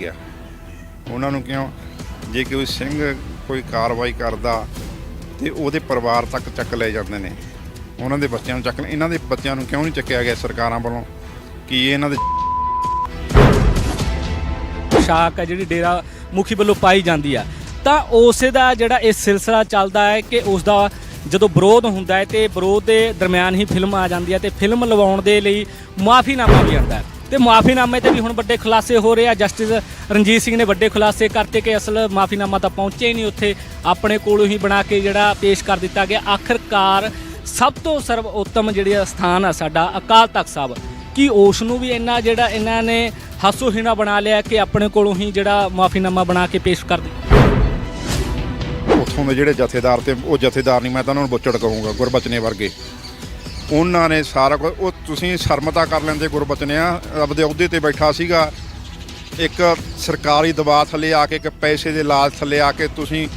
ਗਿਆ ਉਹਨਾਂ ਨੂੰ ਕਿਉਂ? ਜੇ ਕੋਈ ਸਿੰਘ ਕੋਈ ਕਾਰਵਾਈ ਕਰਦਾ ਤੇ ਉਹਦੇ ਪਰਿਵਾਰ ਤੱਕ ਚੱਕ ਲੈ ਜਾਂਦੇ ਨੇ। ਉਹਨਾਂ ਦੇ ਬੱਚਿਆਂ ਨੂੰ ਚੱਕ ਇਹਨਾਂ ਦੇ ਬੱਚਿਆਂ ਨੂੰ ਕਿਉਂ ਨਹੀਂ ਚੱਕਿਆ ਗਿਆ ਸਰਕਾਰਾਂ ਵੱਲੋਂ? ਕਿ ਇਹਨਾਂ ਦੇ ਸ਼ਾਕ ਹੈ ਜਿਹੜੀ ਡੇਰਾ ਮੁਖੀ ਵੱਲੋਂ ਪਾਈ ਜਾਂਦੀ ਆ। ਤਾਂ ਉਸੇ ਦਾ ਜਿਹੜਾ ਇਹ ਸਿਲਸਿਲਾ ਚੱਲਦਾ ਹੈ ਕਿ ਉਸ ਦਾ ਜਦੋਂ ਵਿਰੋਧ ਹੁੰਦਾ ਹੈ ਤੇ ਵਿਰੋਧ ਦੇ ਦਰਮਿਆਨ ਹੀ ਫਿਲਮ ਆ ਜਾਂਦੀ ਹੈ ਤੇ ਫਿਲਮ ਲਵਾਉਣ ਦੇ ਲਈ ਮੁਆਫੀਨਾਮਾ ਵੀ ਆਉਂਦਾ ਹੈ। ਤੇ ਮਾਫ਼ੀਨਾਮੇ ਤੇ ਵੀ ਹੁਣ ਵੱਡੇ ਖੁਲਾਸੇ ਹੋ ਰਹੇ ਆ। ਜਸਟਿਸ ਰਣਜੀਤ ਸਿੰਘ ਨੇ ਵੱਡੇ ਖੁਲਾਸੇ ਕਰਤੇ ਕਿ ਅਸਲ ਮਾਫ਼ੀਨਾਮਾ ਤਾਂ ਪਹੁੰਚਿਆ ਹੀ ਨਹੀਂ ਉੱਥੇ। ਆਪਣੇ ਕੋਲੋਂ ਹੀ ਬਣਾ ਕੇ ਜਿਹੜਾ ਪੇਸ਼ ਕਰ ਦਿੱਤਾ ਗਿਆ। ਆਖਰਕਾਰ ਸਭ ਤੋਂ ਸਰਵ ਉੱਤਮ ਜਿਹੜੀ ਸਥਾਨ ਆ ਸਾਡਾ ਅਕਾਲ ਤਖਤ ਸਾਹਿਬ। ਕਿ ਉਸ ਨੂੰ ਵੀ ਇੰਨਾ ਜਿਹੜਾ ਇਹਨਾਂ ਨੇ ਹਾਸੋਹੀਣਾ ਬਣਾ ਲਿਆ ਕਿ ਆਪਣੇ ਕੋਲੋਂ ਹੀ ਜਿਹੜਾ ਮਾਫੀਨਾਮਾ ਬਣਾ ਕੇ ਪੇਸ਼ ਕਰ ਦਿੱਤਾ? ਉੱਥੋਂ ਦੇ ਜਿਹੜੇ ਜਥੇਦਾਰ ਤੇ ਉਹ ਜਥੇਦਾਰ ਨਹੀਂ, ਮੈਂ ਤਾਂ ਉਹਨਾਂ ਨੂੰ ਬੁੱਚੜ ਕਹੂੰਗਾ ਗੁਰਬਚਨੇ ਵਰਗੇ। ਉਹਨਾਂ ਨੇ ਸਾਰਾ ਕੁਝ ਉਹ ਤੁਸੀਂ ਸ਼ਰਮਤਾ ਕਰ ਲੈਂਦੇ ਗੁਰਬਚਨਿਆ ਆਪਦੇ ਅਹੁਦੇ ਤੇ ਬੈਠਾ ਸੀਗਾ। ਇੱਕ ਸਰਕਾਰੀ ਦਬਾਅ ਥੱਲੇ ਆ ਕੇ, ਇੱਕ ਪੈਸੇ ਦੇ ਲਾਲਚ ਥੱਲੇ ਆ ਕੇ ਤੁਸੀਂ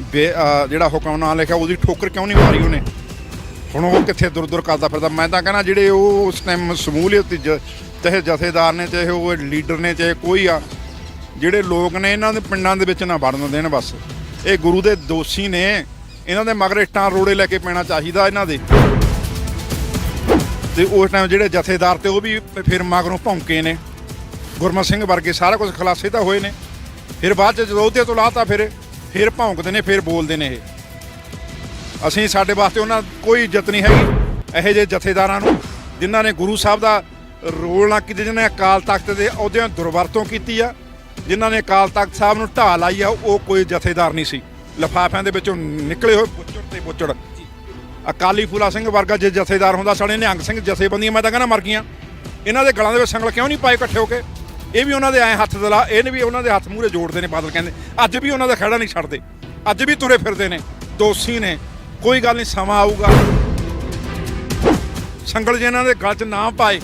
ਬੇ- ਅਹ ਜਿਹੜਾ ਹੁਕਮਨਾਮਾ ਲਿਖਿਆ, ਉਹਦੀ ਠੋਕਰ ਕਿਉਂ ਨਹੀਂ ਮਾਰੀ ਉਹਨੇ? ਹੁਣ ਉਹ ਕਿੱਥੇ ਦੁਰ ਦੁਰ ਕਰਦਾ ਫਿਰਦਾ? ਮੈਂ ਤਾਂ ਕਹਿੰਦਾ ਜਿਹੜੇ ਉਹ ਉਸ ਟਾਈਮ ਸਮੂਲੀਅਤ ਜ- ਚਾਹੇ ਜਥੇਦਾਰ ਨੇ, ਚਾਹੇ ਉਹ ਲੀਡਰ ਨੇ, ਚਾਹੇ ਕੋਈ ਆ, ਜਿਹੜੇ ਲੋਕ ਨੇ, ਇਹਨਾਂ ਦੇ ਪਿੰਡਾਂ ਦੇ ਵਿੱਚ ਨਾ ਵੜਨ ਦੇਣ ਬਸ। ਇਹ ਗੁਰੂ ਦੇ ਦੋਸ਼ੀ ਨੇ, ਇਹਨਾਂ ਦੇ ਮਗਰ ਇੱਟਾਂ ਰੋੜੇ ਲੈ ਕੇ ਪੈਣਾ ਚਾਹੀਦਾ ਇਹਨਾਂ ਦੇ। ਤੇ ਉਸ ਟਾਈਮ ਜਿਹੜੇ ਜਥੇਦਾਰ ਤੇ ਉਹ ਵੀ ਫਿਰ ਮਗਰੋਂ ਭੌਂਕੇ ਨੇ। ਗੁਰਮਤ ਸਿੰਘ ਵਰਗੇ ਸਾਰਾ ਕੁਝ ਖਲਾਸੇ ਤਾਂ ਹੋਏ ਨੇ। ਫਿਰ ਬਾਅਦ ਚ ਜਦੋਂ ਉਹਦੇ ਤੋਂ ਲਾਤਾ ਫਿਰ ਫਿਰ ਭੌਂਕਦੇ ਨੇ, ਫਿਰ ਬੋਲਦੇ ਨੇ ਇਹ। ਅਸੀਂ ਸਾਡੇ ਵਾਸਤੇ ਉਹਨਾਂ ਕੋਈ ਇੱਜ਼ਤ ਨਹੀਂ ਹੈਗੀ ਇਹੋ ਜਿਹੇ ਜਥੇਦਾਰਾਂ ਨੂੰ, ਜਿਨ੍ਹਾਂ ਨੇ ਗੁਰੂ ਸਾਹਿਬ ਦਾ ਰੋਲ ਨਾ ਕੀਤਾ, ਜਿਨ੍ਹਾਂ ਨੇ ਅਕਾਲ ਤਖਤ ਦੇ ਅਹੁਦਿਆਂ ਦੁਰਵਰਤੋਂ ਕੀਤੀ ਆ, ਜਿਨ੍ਹਾਂ ਨੇ ਅਕਾਲ ਤਖਤ ਸਾਹਿਬ ਨੂੰ ਢਾਹ ਲਾਈ ਆ, ਉਹ ਕੋਈ ਜਥੇਦਾਰ ਨਹੀਂ ਸੀ। ਲਫਾਫਿਆਂ ਦੇ ਵਿੱਚੋਂ ਨਿਕਲੇ ਹੋਏ ਬੁੱਚੜ ਤੇ ਬੁੱਚੜ। ਅਕਾਲੀ ਫੂਲਾ ਸਿੰਘ ਵਰਗਾ ਜੇ ਜਥੇਦਾਰ ਹੁੰਦਾ ਸਾਡੇ ਨਿਹੰਗ ਸਿੰਘ ਜਥੇਬੰਦੀਆਂ, ਮੈਂ ਤਾਂ ਕਹਿੰਦਾ ਮਰ ਗਈਆਂ। ਇਹਨਾਂ ਦੇ ਗਲਾਂ ਦੇ ਵਿੱਚ ਸੰਗਲ ਕਿਉਂ ਨਹੀਂ ਪਾਏ ਇਕੱਠੇ ਹੋ ਕੇ? ਇਹ ਵੀ ਉਹਨਾਂ ਦੇ ਐ ਹੱਥ ਦਲਾ ਇਹਨੇ ਵੀ ਉਹਨਾਂ ਦੇ ਹੱਥ ਮੂਹਰੇ ਜੋੜਦੇ ਨੇ ਬਾਦਲ ਕਹਿੰਦੇ। ਅੱਜ ਵੀ ਉਹਨਾਂ ਦਾ ਖੜਾ ਨਹੀਂ ਛੱਡਦੇ। ਅੱਜ ਵੀ ਤੁਰੇ ਫਿਰਦੇ ਨੇ, ਦੋਸ਼ੀ ਨੇ। ਕੋਈ ਗੱਲ ਨਹੀਂ, ਸਮਾਂ ਆਊਗਾ। ਸੰਗਲ ਜੇ ਇਹਨਾਂ ਦੇ ਗਲ 'ਚ ਨਾ ਪਾਏ,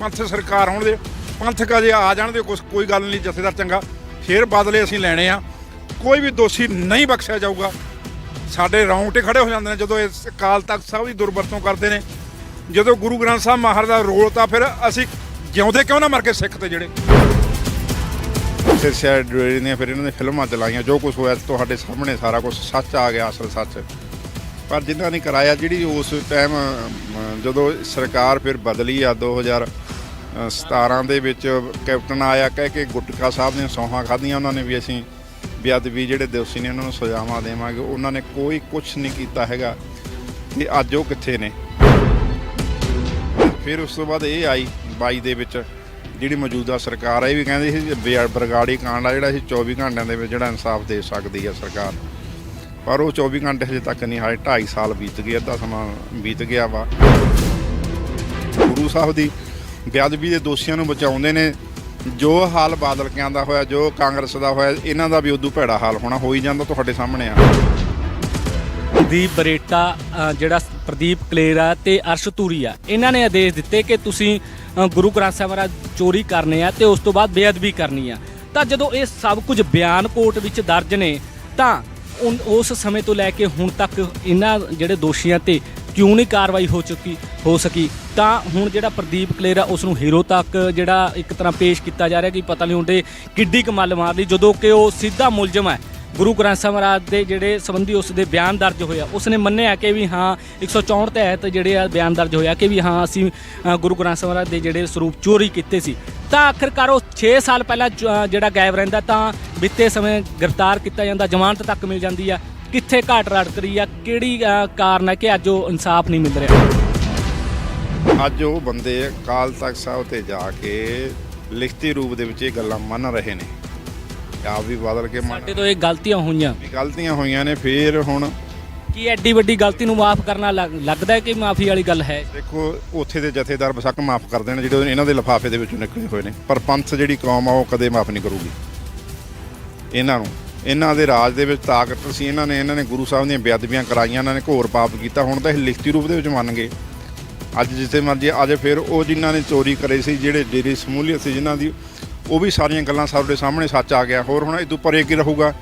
ਪੰਥ ਸਰਕਾਰ ਆਉਣ ਦੇ, ਪੰਥ ਕਦੇ ਆ ਜਾਣ ਦੇ, ਕੁਛ ਕੋਈ ਗੱਲ ਨਹੀਂ, ਜਥੇਦਾਰ ਚੰਗਾ। ਫੇਰ ਬਦਲੇ ਅਸੀਂ ਲੈਣੇ ਆ। ਕੋਈ ਵੀ ਦੋਸ਼ੀ ਨਹੀਂ ਬਖਸ਼ਿਆ ਜਾਊਗਾ। ਸਾਡੇ ਰੌਂਗਟੇ ਖੜੇ ਹੋ ਜਾਂਦੇ ਨੇ, ਜਦੋਂ ਇਸ ਅਕਾਲ ਤਖਤ ਸਾਹਿਬ ਦੀ ਦੁਰਵਰਤੋਂ ਕਰਦੇ ਨੇ, ਜਦੋਂ ਗੁਰੂ ਗ੍ਰੰਥ ਸਾਹਿਬ ਮਹਾਰਾਜ ਦਾ ਰੋਲ ਤਾਂ ਫਿਰ ਅਸੀਂ ਜਿਉਂਦੇ ਕਿਉਂ ਨਾ ਮਰ ਕੇ ਸਿੱਖ ਤੇ ਜਿਹੜੇ? ਫਿਰ ਸ਼ਾਇਦ ਡੇਰੇ ਨੇ ਫਿਰ ਇਹਨਾਂ ਨੇ ਫਿਲਮਾਂ ਚਲਾਈਆਂ, ਜੋ ਕੁਝ ਹੋਇਆ ਤੁਹਾਡੇ ਸਾਹਮਣੇ ਸਾਰਾ ਕੁਝ ਸੱਚ ਆ ਗਿਆ, ਅਸਲ ਸੱਚ। ਪਰ ਜਿਨ੍ਹਾਂ ਨੇ ਕਰਾਇਆ, ਜਿਹੜੀ ਉਸ ਟਾਈਮ ਜਦੋਂ ਸਰਕਾਰ ਫਿਰ ਬਦਲੀ ਆ 2017 ਦੇ ਵਿੱਚ ਕੈਪਟਨ ਆਇਆ, ਕਹਿ ਕੇ ਗੁਟਕਾ ਸਾਹਿਬ ਦੀਆਂ ਸੌਹਾਂ ਖਾਧੀਆਂ, ਉਹਨਾਂ ਨੇ ਵੀ ਅਸੀਂ ਬੇਅਦਬੀ ਜਿਹੜੇ ਦੋਸ਼ੀ ਨੇ ਉਹਨਾਂ ਨੂੰ ਸਜ਼ਾਵਾਂ ਦੇਵਾਂਗੇ, ਉਹਨਾਂ ਨੇ ਕੋਈ ਕੁਝ ਨਹੀਂ ਕੀਤਾ ਹੈਗਾ ਤੇ ਅੱਜ ਉਹ ਕਿੱਥੇ ਨੇ। ਫਿਰ ਉਸ ਤੋਂ ਬਾਅਦ ਇਹ ਆਈ 22 ਦੇ ਵਿੱਚ, ਜਿਹੜੀ ਮੌਜੂਦਾ ਸਰਕਾਰ ਹੈ ਇਹ ਵੀ ਕਹਿੰਦੀ ਸੀ ਬੇ- ਬਰਗਾੜੀ ਕਾਂਡ ਆ ਜਿਹੜਾ ਸੀ 24 ਘੰਟਿਆਂ ਦੇ ਵਿੱਚ ਜਿਹੜਾ ਇਨਸਾਫ ਦੇ ਸਕਦੀ ਹੈ ਸਰਕਾਰ। ਪਰ ਉਹ 24 ਘੰਟੇ ਹਜੇ ਤੱਕ ਨਹੀਂ, ਹਾਲੇ 2.5 ਸਾਲ ਬੀਤ ਗਏ, ਅੱਧਾ ਸਮਾਂ ਬੀਤ ਗਿਆ ਵਾ। ਗੁਰੂ ਸਾਹਿਬ ਦੀ ਬੇਅਦਬੀ ਦੇ ਦੋਸ਼ੀਆਂ ਨੂੰ ਬਚਾਉਂਦੇ ਨੇ ਜੋ ਹਾਲ ਬਾਦਲ ਦਾ ਹੋਇਆ ਜੋ ਕਾਂਗਰਸ ਦਾ ਹੋਇਆ ਇਹਨਾਂ ਦਾ ਵੀ ਉਦੋਂ ਭੈੜਾ ਹਾਲ ਹੋਣਾ ਹੋ ਹੀ ਜਾਂਦਾ ਤੁਹਾਡੇ ਸਾਹਮਣੇ ਆ। ਦੀਪ ਬਰੇਟਾ ਅ, ਜਿਹੜਾ ਪ੍ਰਦੀਪ ਕਲੇਰਾ ਤੇ ਅਰਸ਼ ਧੂਰੀ ਆ ਇਹਨਾਂ ਨੇ ਆਦੇਸ਼ ਦਿੱਤੇ ਕਿ ਤੁਸੀਂ ਅ, ਗੁਰੂ ਗ੍ਰੰਥ ਸਾਹਿਬ ਮਹਾਰਾਜ ਚੋਰੀ ਕਰਨੇ ਆ ਤੇ ਉਸ ਤੋਂ ਬਾਅਦ ਬੇਅਦਬੀ ਕਰਨੀ ਆ। ਤਾਂ ਜਦੋਂ ਇਹ ਸਭ ਕੁਝ ਬਿਆਨ ਕੋਰਟ ਵਿੱਚ ਦਰਜ ਨੇ ਤਾਂ ਉਨ- ਉਸ ਸਮੇਂ ਤੋਂ ਲੈ ਕੇ ਹੁਣ ਤੱਕ ਇਹਨਾਂ ਜਿਹੜੇ ਦੋਸ਼ੀਆਂ ਤੇ ਕਿਉਂ ਨਹੀਂ ਕਾਰਵਾਈ ਹੋ ਚੁੱਕੀ, ਹੋ ਸਕੀ? ਤਾਂ ਹੁਣ ਜਿਹੜਾ ਪ੍ਰਦੀਪ ਕਲੇਰਾ ਉਸ ਨੂੰ ਹੀਰੋ ਤੱਕ ਜਿਹੜਾ ਇੱਕ ਤਰ੍ਹਾਂ ਪੇਸ਼ ਕੀਤਾ ਜਾ ਰਿਹਾ ਕਿ ਪਤਾ ਨਹੀਂ ਹੁੰਦੇ ਕਿੱਡੀ ਕਮਾਲ ਮਾਰ ਲਈ ਜਦੋਂ ਕਿ ਉਹ ਸਿੱਧਾ ਮੁਲਜ਼ਮ ਹੈ। ਗੁਰੂ ਗ੍ਰੰਥ ਸਾਹਿਬ ਮਹਾਰਾਜ ਦੇ ਜਿਹੜੇ ਸੰਬੰਧੀ ਉਸ ਦੇ ਬਿਆਨ ਦਰਜ ਹੋਇਆ ਉਸ ਨੇ ਮੰਨਿਆ ਕਿ ਵੀ ਹਾਂ 164 ਤਹਿਤ ਜਿਹੜੇ ਆ ਬਿਆਨ ਦਰਜ ਹੋਇਆ ਕਿ ਵੀ ਹਾਂ, ਅਸੀਂ ਗੁਰੂ ਗ੍ਰੰਥ ਸਾਹਿਬ ਮਹਾਰਾਜ ਦੇ ਜਿਹੜੇ ਸਰੂਪ ਚੋਰੀ ਕੀਤੇ ਸੀ। ਤਾਂ ਆਖਰਕਾਰ ਉਹ 6 ਸਾਲ ਪਹਿਲਾਂ ਜ- ਜਿਹੜਾ ਗਾਇਬ ਰਹਿੰਦਾ, ਤਾਂ ਬੀਤੇ ਸਮੇਂ ਗ੍ਰਿਫਤਾਰ ਕੀਤਾ ਜਾਂਦਾ, ਜ਼ਮਾਨਤ ਤੱਕ ਮਿਲ ਜਾਂਦੀ ਆ। ਕਿੱਥੇ ਘਾਟ ਰੜਕ ਰਹੀ ਆ? ਕਿਹੜੀ ਅ, ਕਾਰਨ ਹੈ ਕਿ ਅੱਜ ਉਹ ਇਨਸਾਫ ਨਹੀਂ ਮਿਲ ਰਿਹਾ? ਅੱਜ ਉਹ ਬੰਦੇ ਅਕਾਲ ਤਖਤ ਸਾਹਿਬ ਤੇ ਜਾ ਕੇ ਲਿਖਤੀ ਰੂਪ ਦੇ ਵਿੱਚ ਇਹ ਗੱਲਾਂ ਮੰਨ ਰਹੇ ਨੇ। ਆਪ ਵੀ ਬਦਲ ਕੇ ਮੰਨ ਸਾਡੇ ਤੋਂ ਇਹ ਗਲਤੀਆਂ ਹੋਈਆਂ। ਵੀ ਗਲਤੀਆਂ ਹੋਈਆਂ ਨੇ ਫੇਰ ਹੁਣ ਕੀ ਐਡੀ ਵੱਡੀ ਗਲਤੀ ਨੂੰ ਮਾਫ ਕਰਨਾ ਲੱਗ- ਲੱਗਦਾ ਹੈ ਕਿ ਮਾਫੀ ਵਾਲੀ ਗੱਲ ਹੈ? ਦੇਖੋ ਉੱਥੇ ਦੇ ਜਥੇਦਾਰ ਬਸਕ ਮਾਫ ਕਰ ਦੇਣ ਜਿਹੜੇ ਇਹਨਾਂ ਦੇ ਲਿਫਾਫੇ ਦੇ ਵਿੱਚੋਂ ਨਿਕਲੇ ਹੋਏ ਨੇ। ਪਰ ਪੰਥ ਜਿਹੜੀ ਕੌਮ ਆ ਉਹ ਕਦੇ ਮਾਫ ਨਹੀਂ ਕਰੂਗੀ। ਇਹਨਾਂ ਨੂੰ ਇਹਨਾਂ ਦੇ ਰਾਜ ਦੇ ਵਿੱਚ ਤਾਕਤ ਸੀ, ਇਹਨਾਂ ਨੇ ਇਹਨਾਂ ਨੇ ਗੁਰੂ ਸਾਹਿਬ ਦੀਆਂ ਬੇਅਦਬੀਆਂ ਕਰਾਈਆਂ, ਇਹਨਾਂ ਨੇ ਘੋਰ ਪਾਪ ਕੀਤਾ, ਹੁਣ ਤਾਂ ਇਹ ਲਿਖਤੀ ਰੂਪ ਦੇ ਵਿੱਚ ਮੰਨ ਗਏ। ਅੱਜ ਜਿੱਥੇ ਮਰਜ਼ੀ ਅੱਜ ਫਿਰ ਉਹ ਜਿਨ੍ਹਾਂ ਨੇ ਚੋਰੀ ਕਰੇ ਸੀ, ਜਿਹੜੇ ਡੇਰੇ ਸਮੂਲੀਅਤ ਸੀ, ਜਿਨ੍ਹਾਂ ਦੀ, ਉਹ ਵੀ ਸਾਰੀਆਂ ਗੱਲਾਂ ਸਾਡੇ ਸਾਹਮਣੇ ਸੱਚ ਆ ਗਿਆ। ਹੋਰ ਹੁਣ ਇਹ ਤੋਂ ਪਰੇ ਕੀ ਰਹੂਗਾ।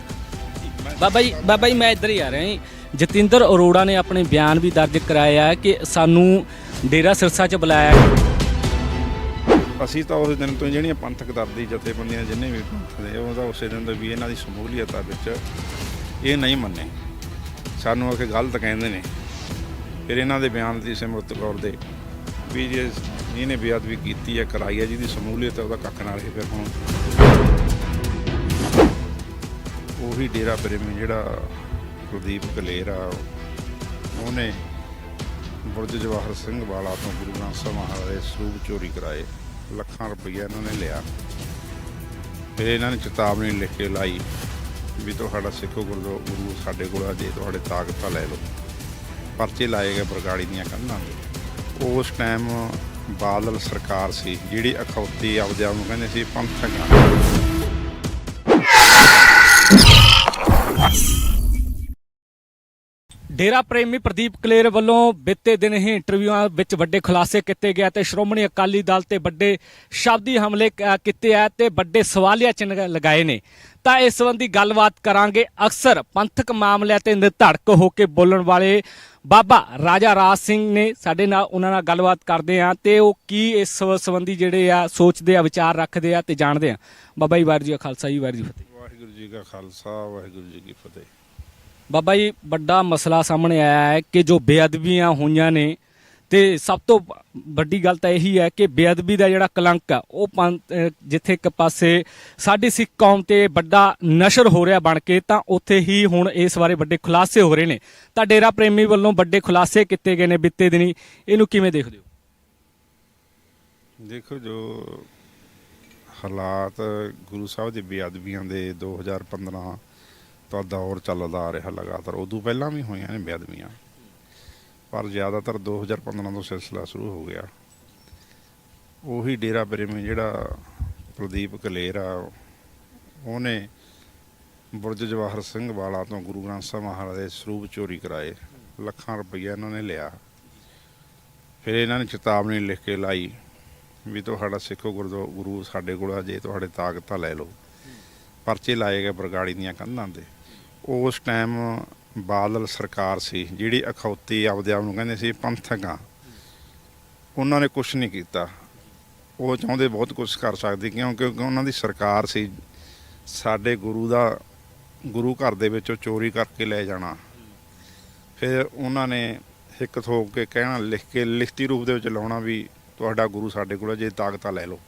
ਬਾਬਾ ਜੀ ਬਾਬਾ ਜੀ, ਮੈਂ ਇੱਧਰ ਹੀ ਆ ਰਿਹਾ ਜੀ। ਜਤਿੰਦਰ ਅਰੋੜਾ ਨੇ ਆਪਣੇ ਬਿਆਨ ਵੀ ਦਰਜ ਕਰਾਇਆ ਕਿ ਸਾਨੂੰ ਡੇਰਾ ਸਿਰਸਾ 'ਚ ਬੁਲਾਇਆ ਅਸੀਂ ਤਾਂ ਉਸ ਦਿਨ ਤੋਂ ਹੀ ਜਿਹੜੀਆਂ ਪੰਥਕ ਦਰਦੀ ਜਥੇਬੰਦੀਆਂ ਜਿੰਨੇ ਵੀ ਪੰਥ ਦੇ, ਉਹ ਤਾਂ ਉਸੇ ਦਿਨ ਤੋਂ ਵੀ ਇਹਨਾਂ ਦੀ ਸ਼ਮੂਲੀਅਤ ਆ ਵਿੱਚ ਇਹ ਨਹੀਂ ਮੰਨੇ। ਸਾਨੂੰ ਆ ਕੇ ਗਲਤ ਕਹਿੰਦੇ ਨੇ। ਫਿਰ ਇਹਨਾਂ ਦੇ ਬਿਆਨ ਦੀ ਸਿਮਰਤ ਕੌਰ ਦੇ ਵੀ ਜੇ ਜਿਹਨੇ ਬੇਅਦਬੀ ਕੀਤੀ ਹੈ, ਕਰਾਈ ਹੈ, ਜਿਹਦੀ ਸ਼ਮੂਲੀਅਤ ਹੈ, ਉਹਦਾ ਕੱਖ ਨਾਲ ਹੀ ਫਿਰ ਹੁਣ ਉਹੀ ਡੇਰਾ ਪ੍ਰੇਮੀ ਜਿਹੜਾ ਕੁਲਦੀਪ ਕਲੇਰ ਆ, ਉਹਨੇ ਬੁਰਜ ਜਵਾਹਰ ਸਿੰਘ ਵਾਲਾ ਤੋਂ ਗੁਰੂ ਗ੍ਰੰਥ ਸਾਹਿਬ ਮਹਾਰਾਜ ਦੇ ਸਰੂਪ ਚੋਰੀ ਕਰਾਏ। ਲੱਖਾਂ ਰੁਪਈਆ ਇਹਨਾਂ ਨੇ ਲਿਆ। ਫਿਰ ਇਹਨਾਂ ਨੇ ਚੇਤਾਵਨੀ ਲਿਖ ਕੇ ਲਾਈ ਵੀ ਤੁਹਾਡਾ ਸਿੱਖੋ ਗੁਰਦੁ ਗੁਰੂ ਸਾਡੇ ਕੋਲ ਆ, ਜੇ ਤੁਹਾਡੇ ਤਾਕਤਾਂ ਲੈ ਲਓ। ਪਰਚੇ ਲਾਏ ਗਏ ਬਰਗਾੜੀ ਦੀਆਂ ਕੰਧਾਂ ਤੇ। ਉਸ ਟਾਈਮ ਬਾਦਲ ਸਰਕਾਰ ਸੀ, ਜਿਹੜੀ ਅਖੌਤੀ ਆਪਦੇ ਆਪ ਨੂੰ ਕਹਿੰਦੇ ਸੀ, ਪੰਥਕ ਆ। ਡੇਰਾ ਪ੍ਰੇਮੀ ਪ੍ਰਦੀਪ ਕਲੇਰ ਵੱਲੋਂ ਬੀਤੇ ਦਿਨ ਹੀ ਇੰਟਰਵਿਊਆਂ ਵਿੱਚ ਵੱਡੇ ਖੁਲਾਸੇ ਕੀਤੇ ਗਏ ਤੇ ਸ਼੍ਰੋਮਣੀ ਅਕਾਲੀ ਦਲ ਤੇ ਵੱਡੇ ਸ਼ਬਦੀ ਹਮਲੇ ਕੀਤੇ ਆ ਤੇ ਵੱਡੇ ਸਵਾਲੀਆ ਚਿੰਨ੍ਹ ਲਗਾਏ ਨੇ। ਤਾਂ ਇਸ ਸੰਬੰਧੀ ਗੱਲਬਾਤ ਕਰਾਂਗੇ ਅਕਸਰ ਪੰਥਕ ਮਾਮਲਿਆਂ ਤੇ ਨਿਧੜਕ ਹੋ ਕੇ ਬੋਲਣ ਵਾਲੇ ਬਾਬਾ ਰਾਜਾ ਰਾਜ ਸਿੰਘ ਨੇ ਸਾਡੇ ਨਾਲ ਉਹਨਾਂ ਨਾਲ ਗੱਲਬਾਤ ਕਰਦੇ ਆ ਤੇ ਉਹ ਕੀ ਇਸ ਸੰਬੰਧੀ ਜਿਹੜੇ ਆ ਸੋਚਦੇ ਆ, ਵਿਚਾਰ ਰੱਖਦੇ ਆ ਤੇ ਜਾਣਦੇ ਆ। ਬਾਬਾ ਜੀ, ਵਾਹਿਗੁਰੂ ਜੀ ਕਾ ਖਾਲਸਾ, ਜੀ ਵਾਹਿਗੁਰੂ ਜੀ ਫਤਿਹ। ਵਾਹਿਗੁਰੂ ਜੀ ਕਾ ਖਾਲਸਾ, ਵਾਹਿਗੁਰੂ ਜੀ ਕੀ ਫਤਿਹ। ਬਾਬਾ ਜੀ, ਵੱਡਾ ਮਸਲਾ ਸਾਹਮਣੇ ਆਇਆ ਹੈ ਕਿ ਜੋ ਬੇਅਦਬੀਆਂ ਹੋਈਆਂ ਨੇ, ਤੇ ਸਭ ਤੋਂ ਵੱਡੀ ਗੱਲ ਤਾਂ ਇਹੀ ਹੈ ਕਿ ਬੇਅਦਬੀ ਦਾ ਜਿਹੜਾ ਕਲੰਕ ਆ, ਉਹ ਪੰਥ- ਜਿੱਥੇ ਇੱਕ ਪਾਸੇ ਸਾਡੀ ਸਿੱਖ ਕੌਮ ਤੇ ਵੱਡਾ ਨਸ਼ਰ ਹੋ ਰਿਹਾ ਬਣ ਕੇ, ਤਾਂ ਉੱਥੇ ਹੀ ਹੁਣ ਇਸ ਬਾਰੇ ਵੱਡੇ ਖੁਲਾਸੇ ਹੋ ਰਹੇ ਨੇ। ਤਾਂ ਡੇਰਾ ਪ੍ਰੇਮੀ ਵੱਲੋਂ ਵੱਡੇ ਖੁਲਾਸੇ ਕੀਤੇ ਗਏ ਨੇ ਬਿੱਤੇ ਦਿਨੀ। ਇਹਨੂੰ ਕਿਵੇਂ ਦੇਖਦੇ ਹੋ? ਦੇਖੋ ਜੋ ਹਾਲਾਤ ਗੁਰੂ ਸਾਹਿਬ ਦੇ ਬੇਅਦਬੀਆਂ ਦੇ 2015 ਦਾ ਦੌਰ ਚੱਲਦਾ ਆ ਰਿਹਾ ਲਗਾਤਾਰ। ਉਦੋਂ ਪਹਿਲਾਂ ਵੀ ਹੋਈਆਂ ਨੇ ਬੇਅਦਬੀਆਂ। ਪਰ ਜ਼ਿਆਦਾਤਰ 2015 ਤੋਂ ਸਿਲਸਿਲਾ ਸ਼ੁਰੂ ਹੋ ਗਿਆ। ਉਹੀ ਡੇਰਾ ਪ੍ਰੇਮੀ ਜਿਹੜਾ ਪ੍ਰਦੀਪ ਕਲੇਰ ਆ ਉਹਨੇ ਬੁਰਜ ਜਵਾਹਰ ਸਿੰਘ ਵਾਲਾ ਤੋਂ ਗੁਰੂ ਗ੍ਰੰਥ ਸਾਹਿਬ ਮਹਾਰਾਜ ਦੇ ਸਰੂਪ ਚੋਰੀ ਕਰਾਏ। ਲੱਖਾਂ ਰੁਪਈਆ ਇਹਨਾਂ ਨੇ ਲਿਆ। ਫਿਰ ਇਹਨਾਂ ਨੇ ਚੇਤਾਵਨੀ ਲਿਖ ਕੇ ਲਾਈ ਵੀ ਤੁਹਾਡਾ ਸਿੱਖੋ ਗੁਰਦੁ, ਗੁਰੂ ਸਾਡੇ ਕੋਲ ਆ, ਜੇ ਤੁਹਾਡੇ ਤਾਕਤਾਂ ਲੈ ਲਓ। ਪਰਚੇ ਲਾਏ ਗਏ ਬਰਗਾੜੀ ਦੀਆਂ ਕੰਧਾਂ ਤੇ। ਉਸ ਟਾਈਮ ਬਾਦਲ ਸਰਕਾਰ ਸੀ, ਜਿਹੜੀ ਅਖੌਤੀ ਆਪਦੇ ਆਪ ਨੂੰ ਕਹਿੰਦੇ ਸੀ ਪੰਥਕਾਂ ਉਹਨਾਂ ਨੇ ਕੁਝ ਨਹੀਂ ਕੀਤਾ। ਉਹ ਚਾਹੁੰਦੇ ਬਹੁਤ ਕੁਝ ਕਰ ਸਕਦੇ ਕਿਉਂ ਕਿਉਂਕਿ ਉਹਨਾਂ ਦੀ ਸਰਕਾਰ ਸੀ। ਸਾਡੇ ਗੁਰੂ ਦਾ, ਗੁਰੂ ਘਰ ਦੇ ਵਿੱਚੋਂ ਚੋਰੀ ਕਰਕੇ ਲੈ ਜਾਣਾ। ਫਿਰ ਉਹਨਾਂ ਨੇ ਇੱਕ ਥੋਕ ਕੇ ਕਹਿਣਾ, ਲਿਖ ਕੇ ਲਿਖਤੀ ਰੂਪ ਦੇ ਵਿੱਚ ਲਾਉਣਾ ਵੀ ਤੁਹਾਡਾ ਗੁਰੂ ਸਾਡੇ ਕੋਲ ਜੇ ਤਾਕਤਾਂ ਲੈ ਲਓ।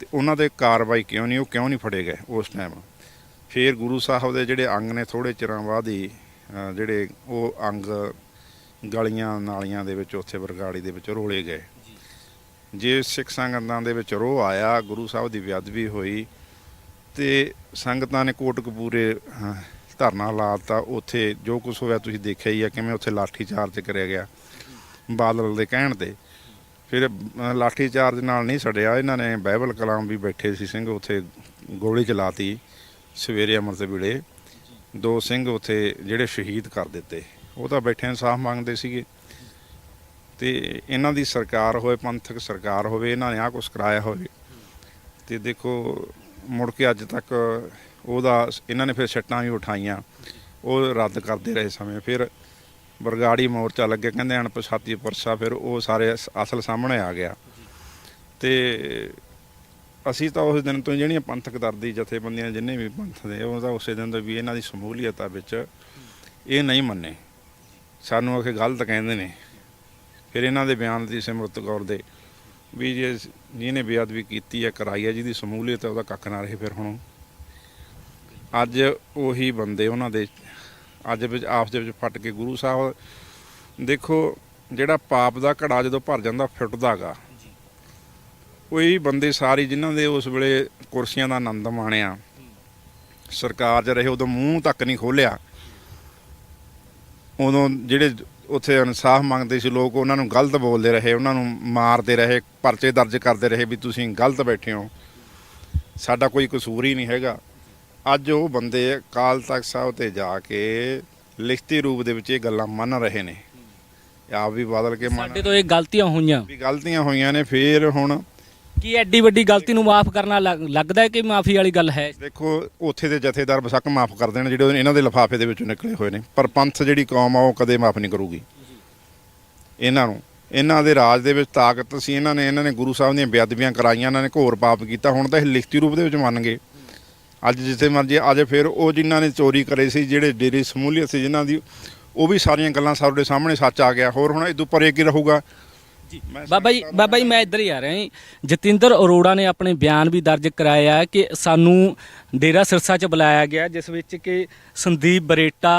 ਤੇ ਉਹਨਾਂ ਦੇ ਕਾਰਵਾਈ ਕਿਉਂ ਨਹੀਂ, ਉਹ ਕਿਉਂ ਨਹੀਂ ਫੜੇ ਗਏ ਉਸ ਟਾਈਮ ਫਿਰ ਗੁਰੂ ਸਾਹਿਬ ਦੇ ਜਿਹੜੇ ਅੰਗ ਨੇ ਥੋੜੇ ਚਿਰਾਂ ਬਾਅਦ ਹੀ ਜਿਹੜੇ ਉਹ ਅੰਗ ਗਲੀਆਂ ਨਾਲੀਆਂ ਦੇ ਵਿੱਚ ਉੱਥੇ ਬਰਗਾੜੀ ਦੇ ਵਿੱਚ ਰੋਲੇ ਗਏ। ਜੇ ਸਿੱਖ ਸੰਗਤਾਂ ਦੇ ਵਿੱਚ ਰੋਹ ਆਇਆ ਗੁਰੂ ਸਾਹਿਬ ਦੀ ਬੇਅਦਬੀ ਹੋਈ ਤੇ ਸੰਗਤਾਂ ਨੇ ਕੋਟਕਪੂਰੇ ਅਹ, ਧਰਨਾ ਲਾਤਾ ਉੱਥੇ ਜੋ ਕੁਝ ਹੋਇਆ ਤੁਸੀਂ ਦੇਖਿਆ ਹੀ ਆ ਕਿਵੇਂ ਉੱਥੇ ਲਾਠੀ ਚਾਰਜ ਕਰਿਆ ਗਿਆ ਬਾਦਲ ਦੇ ਕਹਿਣ ਤੇ। ਫਿਰ ਅਹ, ਲਾਠੀ ਚਾਰਜ ਨਾਲ ਨਹੀਂ ਛੱਡਿਆ। ਇਹਨਾਂ ਨੇ ਬਾਈਬਲ ਕਲਾਮ ਵੀ ਬੈਠੇ ਸੀ ਸਿੰਘ ਉੱਥੇ ਗੋਲੀ ਚਲਾਤੀ। ਸਵੇਰੇ ਅੰਮ੍ਰਿਤ ਵੇਲੇ ਦੋ ਸਿੰਘ ਉੱਥੇ ਜਿਹੜੇ ਸ਼ਹੀਦ ਕਰ ਦਿੱਤੇ। ਉਹ ਤਾਂ ਬੈਠੇ ਇਨਸਾਫ ਮੰਗਦੇ ਸੀਗੇ। ਤੇ ਇਹਨਾਂ ਦੀ ਸਰਕਾਰ ਹੋਵੇ, ਪੰਥਕ ਸਰਕਾਰ ਹੋਵੇ, ਇਹਨਾਂ ਨੇ ਆ ਕੁਝ ਕਰਾਇਆ ਹੋਵੇ। ਤੇ ਦੇਖੋ, ਮੁੜ ਕੇ ਅੱਜ ਤੱਕ ਉਹਦਾ ਇਹਨਾਂ ਨੇ ਫਿਰ ਛੱਟਾਂ ਵੀ ਉਠਾਈਆਂ। ਉਹ ਰੱਦ ਕਰਦੇ ਰਹੇ ਸਮੇਂ। ਫਿਰ ਬਰਗਾੜੀ ਮੋਰਚਾ ਲੱਗੇ ਕਹਿੰਦੇ ਅਣਪਛਾਤੀ ਪਰਸਾ। ਫਿਰ ਉਹ ਸਾਰੇ ਅਸ- ਅਸਲ ਸਾਹਮਣੇ ਆ ਗਿਆ। ਤੇ ਅਸੀਂ ਤਾਂ ਉਸ ਦਿਨ ਤੋਂ ਹੀ ਜਿਹੜੀਆਂ ਪੰਥਕ ਦਰਦੀ ਜਥੇਬੰਦੀਆਂ ਜਿੰਨੇ ਵੀ ਪੰਥ ਦੇ, ਉਹ ਤਾਂ ਉਸੇ ਦਿਨ ਤੋਂ ਵੀ ਇਹਨਾਂ ਦੀ ਸ਼ਮੂਲੀਅਤ ਆ ਵਿੱਚ। ਇਹ ਨਹੀਂ ਮੰਨੇ। ਸਾਨੂੰ ਆ ਗਲਤ ਕਹਿੰਦੇ ਨੇ। ਫਿਰ ਇਹਨਾਂ ਦੇ ਬਿਆਨ ਦੀ ਸਿਮਰਤ ਕੌਰ ਦੇ ਵੀ ਜੇ ਜਿਹਨੇ ਬੇਅਦਬੀ ਕੀਤੀ ਹੈ, ਕਰਾਈ ਹੈ, ਜਿਹਦੀ ਸ਼ਮੂਲੀਅਤ ਹੈ, ਉਹਦਾ ਕੱਖ ਨਾ ਰਹੇ ਫਿਰ ਹੁਣ। ਅੱਜ ਉਹੀ ਬੰਦੇ ਉਹਨਾਂ ਦੇ ਅੱਜ ਵਿੱਚ ਆਪਸ ਦੇ ਵਿੱਚ ਫਟ ਕੇ ਗੁਰੂ ਸਾਹਿਬ ਦੇਖੋ, ਜਿਹੜਾ ਪਾਪ ਦਾ ਘੜਾ ਜਦੋਂ ਭਰ ਜਾਂਦਾ, ਫੁੱਟਦਾਗਾ। ਕੋਈ ਬੰਦੇ ਸਾਰੇ ਜਿਨ੍ਹਾਂ ਦੇ ਉਸ ਵੇਲੇ ਕੁਰਸੀਆਂ ਦਾ ਆਨੰਦ ਮਾਣਿਆ। ਸਰਕਾਰ 'ਚ ਰਹੇ ਉਦੋਂ ਮੂੰਹ ਤੱਕ ਨਹੀਂ ਖੋਲਿਆ। ਉਦੋਂ ਜਿਹੜੇ ਉੱਥੇ ਇਨਸਾਫ ਮੰਗਦੇ ਸੀ ਲੋਕ ਉਹਨਾਂ ਨੂੰ ਗਲਤ ਬੋਲਦੇ ਰਹੇ ਉਹਨਾਂ ਨੂੰ ਮਾਰਦੇ ਰਹੇ ਪਰਚੇ ਦਰਜ ਕਰਦੇ ਰਹੇ ਵੀ ਤੁਸੀਂ ਗਲਤ ਬੈਠੇ ਹੋ। ਸਾਡਾ ਕੋਈ ਕਸੂਰ ਹੀ ਨਹੀਂ ਹੈਗਾ। ਅੱਜ ਉਹ ਬੰਦੇ ਅਕਾਲ ਤਖਤ ਸਾਹਿਬ ਤੇ ਜਾ ਕੇ ਲਿਖਤੀ ਰੂਪ ਦੇ ਵਿੱਚ ਇਹ ਗੱਲਾਂ ਮੰਨ ਰਹੇ ਨੇ। ਆਪ ਵੀ ਬਦਲ ਕੇ ਮੰਨ ਸਾਡੇ ਤੋਂ ਇਹ ਗਲਤੀਆਂ ਹੋਈਆਂ। ਵੀ ਗਲਤੀਆਂ ਹੋਈਆਂ ਨੇ ਫੇਰ ਹੁਣ ਕੀ ਐਡੀ ਵੱਡੀ ਗਲਤੀ ਨੂੰ ਮਾਫ ਕਰਨਾ ਲੱਗ- ਲੱਗਦਾ ਹੈ ਕਿ ਮਾਫੀ ਵਾਲੀ ਗੱਲ ਹੈ? ਦੇਖੋ, ਉੱਥੇ ਦੇ ਜਥੇਦਾਰ ਬਸਕ ਮਾਫ ਕਰ ਦੇਣ, ਜਿਹੜੇ ਇਹਨਾਂ ਦੇ ਲਿਫਾਫੇ ਦੇ ਵਿੱਚੋਂ ਨਿਕਲੇ ਹੋਏ ਨੇ, ਪਰ ਪੰਥ ਜਿਹੜੀ ਕੌਮ ਆ, ਉਹ ਕਦੇ ਮਾਫ ਨਹੀਂ ਕਰੂਗੀ। ਇਹਨਾਂ ਨੂੰ, ਇਹਨਾਂ ਦੇ ਰਾਜ ਦੇ ਵਿੱਚ ਤਾਕਤ ਸੀ, ਇਹਨਾਂ ਨੇ ਇਹਨਾਂ ਨੇ ਗੁਰੂ ਸਾਹਿਬ ਦੀਆਂ ਬੇਅਦਬੀਆਂ ਕਰਾਈਆਂ, ਇਹਨਾਂ ਨੇ ਘੋਰ ਪਾਪ ਕੀਤਾ, ਹੁਣ ਤਾਂ ਇਹ ਲਿਖਤੀ ਰੂਪ ਦੇ ਵਿੱਚ ਮੰਨ ਗਏ ਅੱਜ ਜਿੱਥੇ ਮਰਜ਼ੀ ਅੱਜ ਫਿਰ ਉਹ ਜਿਨ੍ਹਾਂ ਨੇ ਚੋਰੀ ਕਰੇ ਸੀ, ਜਿਹੜੇ ਡੇਰੇ ਸਮੂਲੀਅਤ ਸੀ, ਜਿਨ੍ਹਾਂ ਦੀ ਉਹ ਵੀ ਸਾਰੀਆਂ ਗੱਲਾਂ ਸਾਡੇ ਸਾਹਮਣੇ ਸੱਚ ਆ ਗਿਆ। ਹੋਰ ਹੁਣ ਇਦੋਂ ਪਰੇ ਕੀ ਰਹੂਗਾ। ਜੀ। ਬਾਬਾ ਜੀ ਬਾਬਾ ਜੀ ਮੈਂ ਇੱਧਰ ਹੀ ਆ ਰਿਹਾ ਹਾਂ ਜਤਿੰਦਰ ਅਰੋੜਾ ਨੇ ਆਪਣੇ ਬਿਆਨ ਵੀ ਦਰਜ ਕਰਾਇਆ ਕਿ ਸਾਨੂੰ ਡੇਰਾ ਸਿਰਸਾ 'ਚ ਬੁਲਾਇਆ ਗਿਆ ਜਿਸ ਵਿੱਚ ਕਿ ਸੰਦੀਪ ਬਰੇਟਾ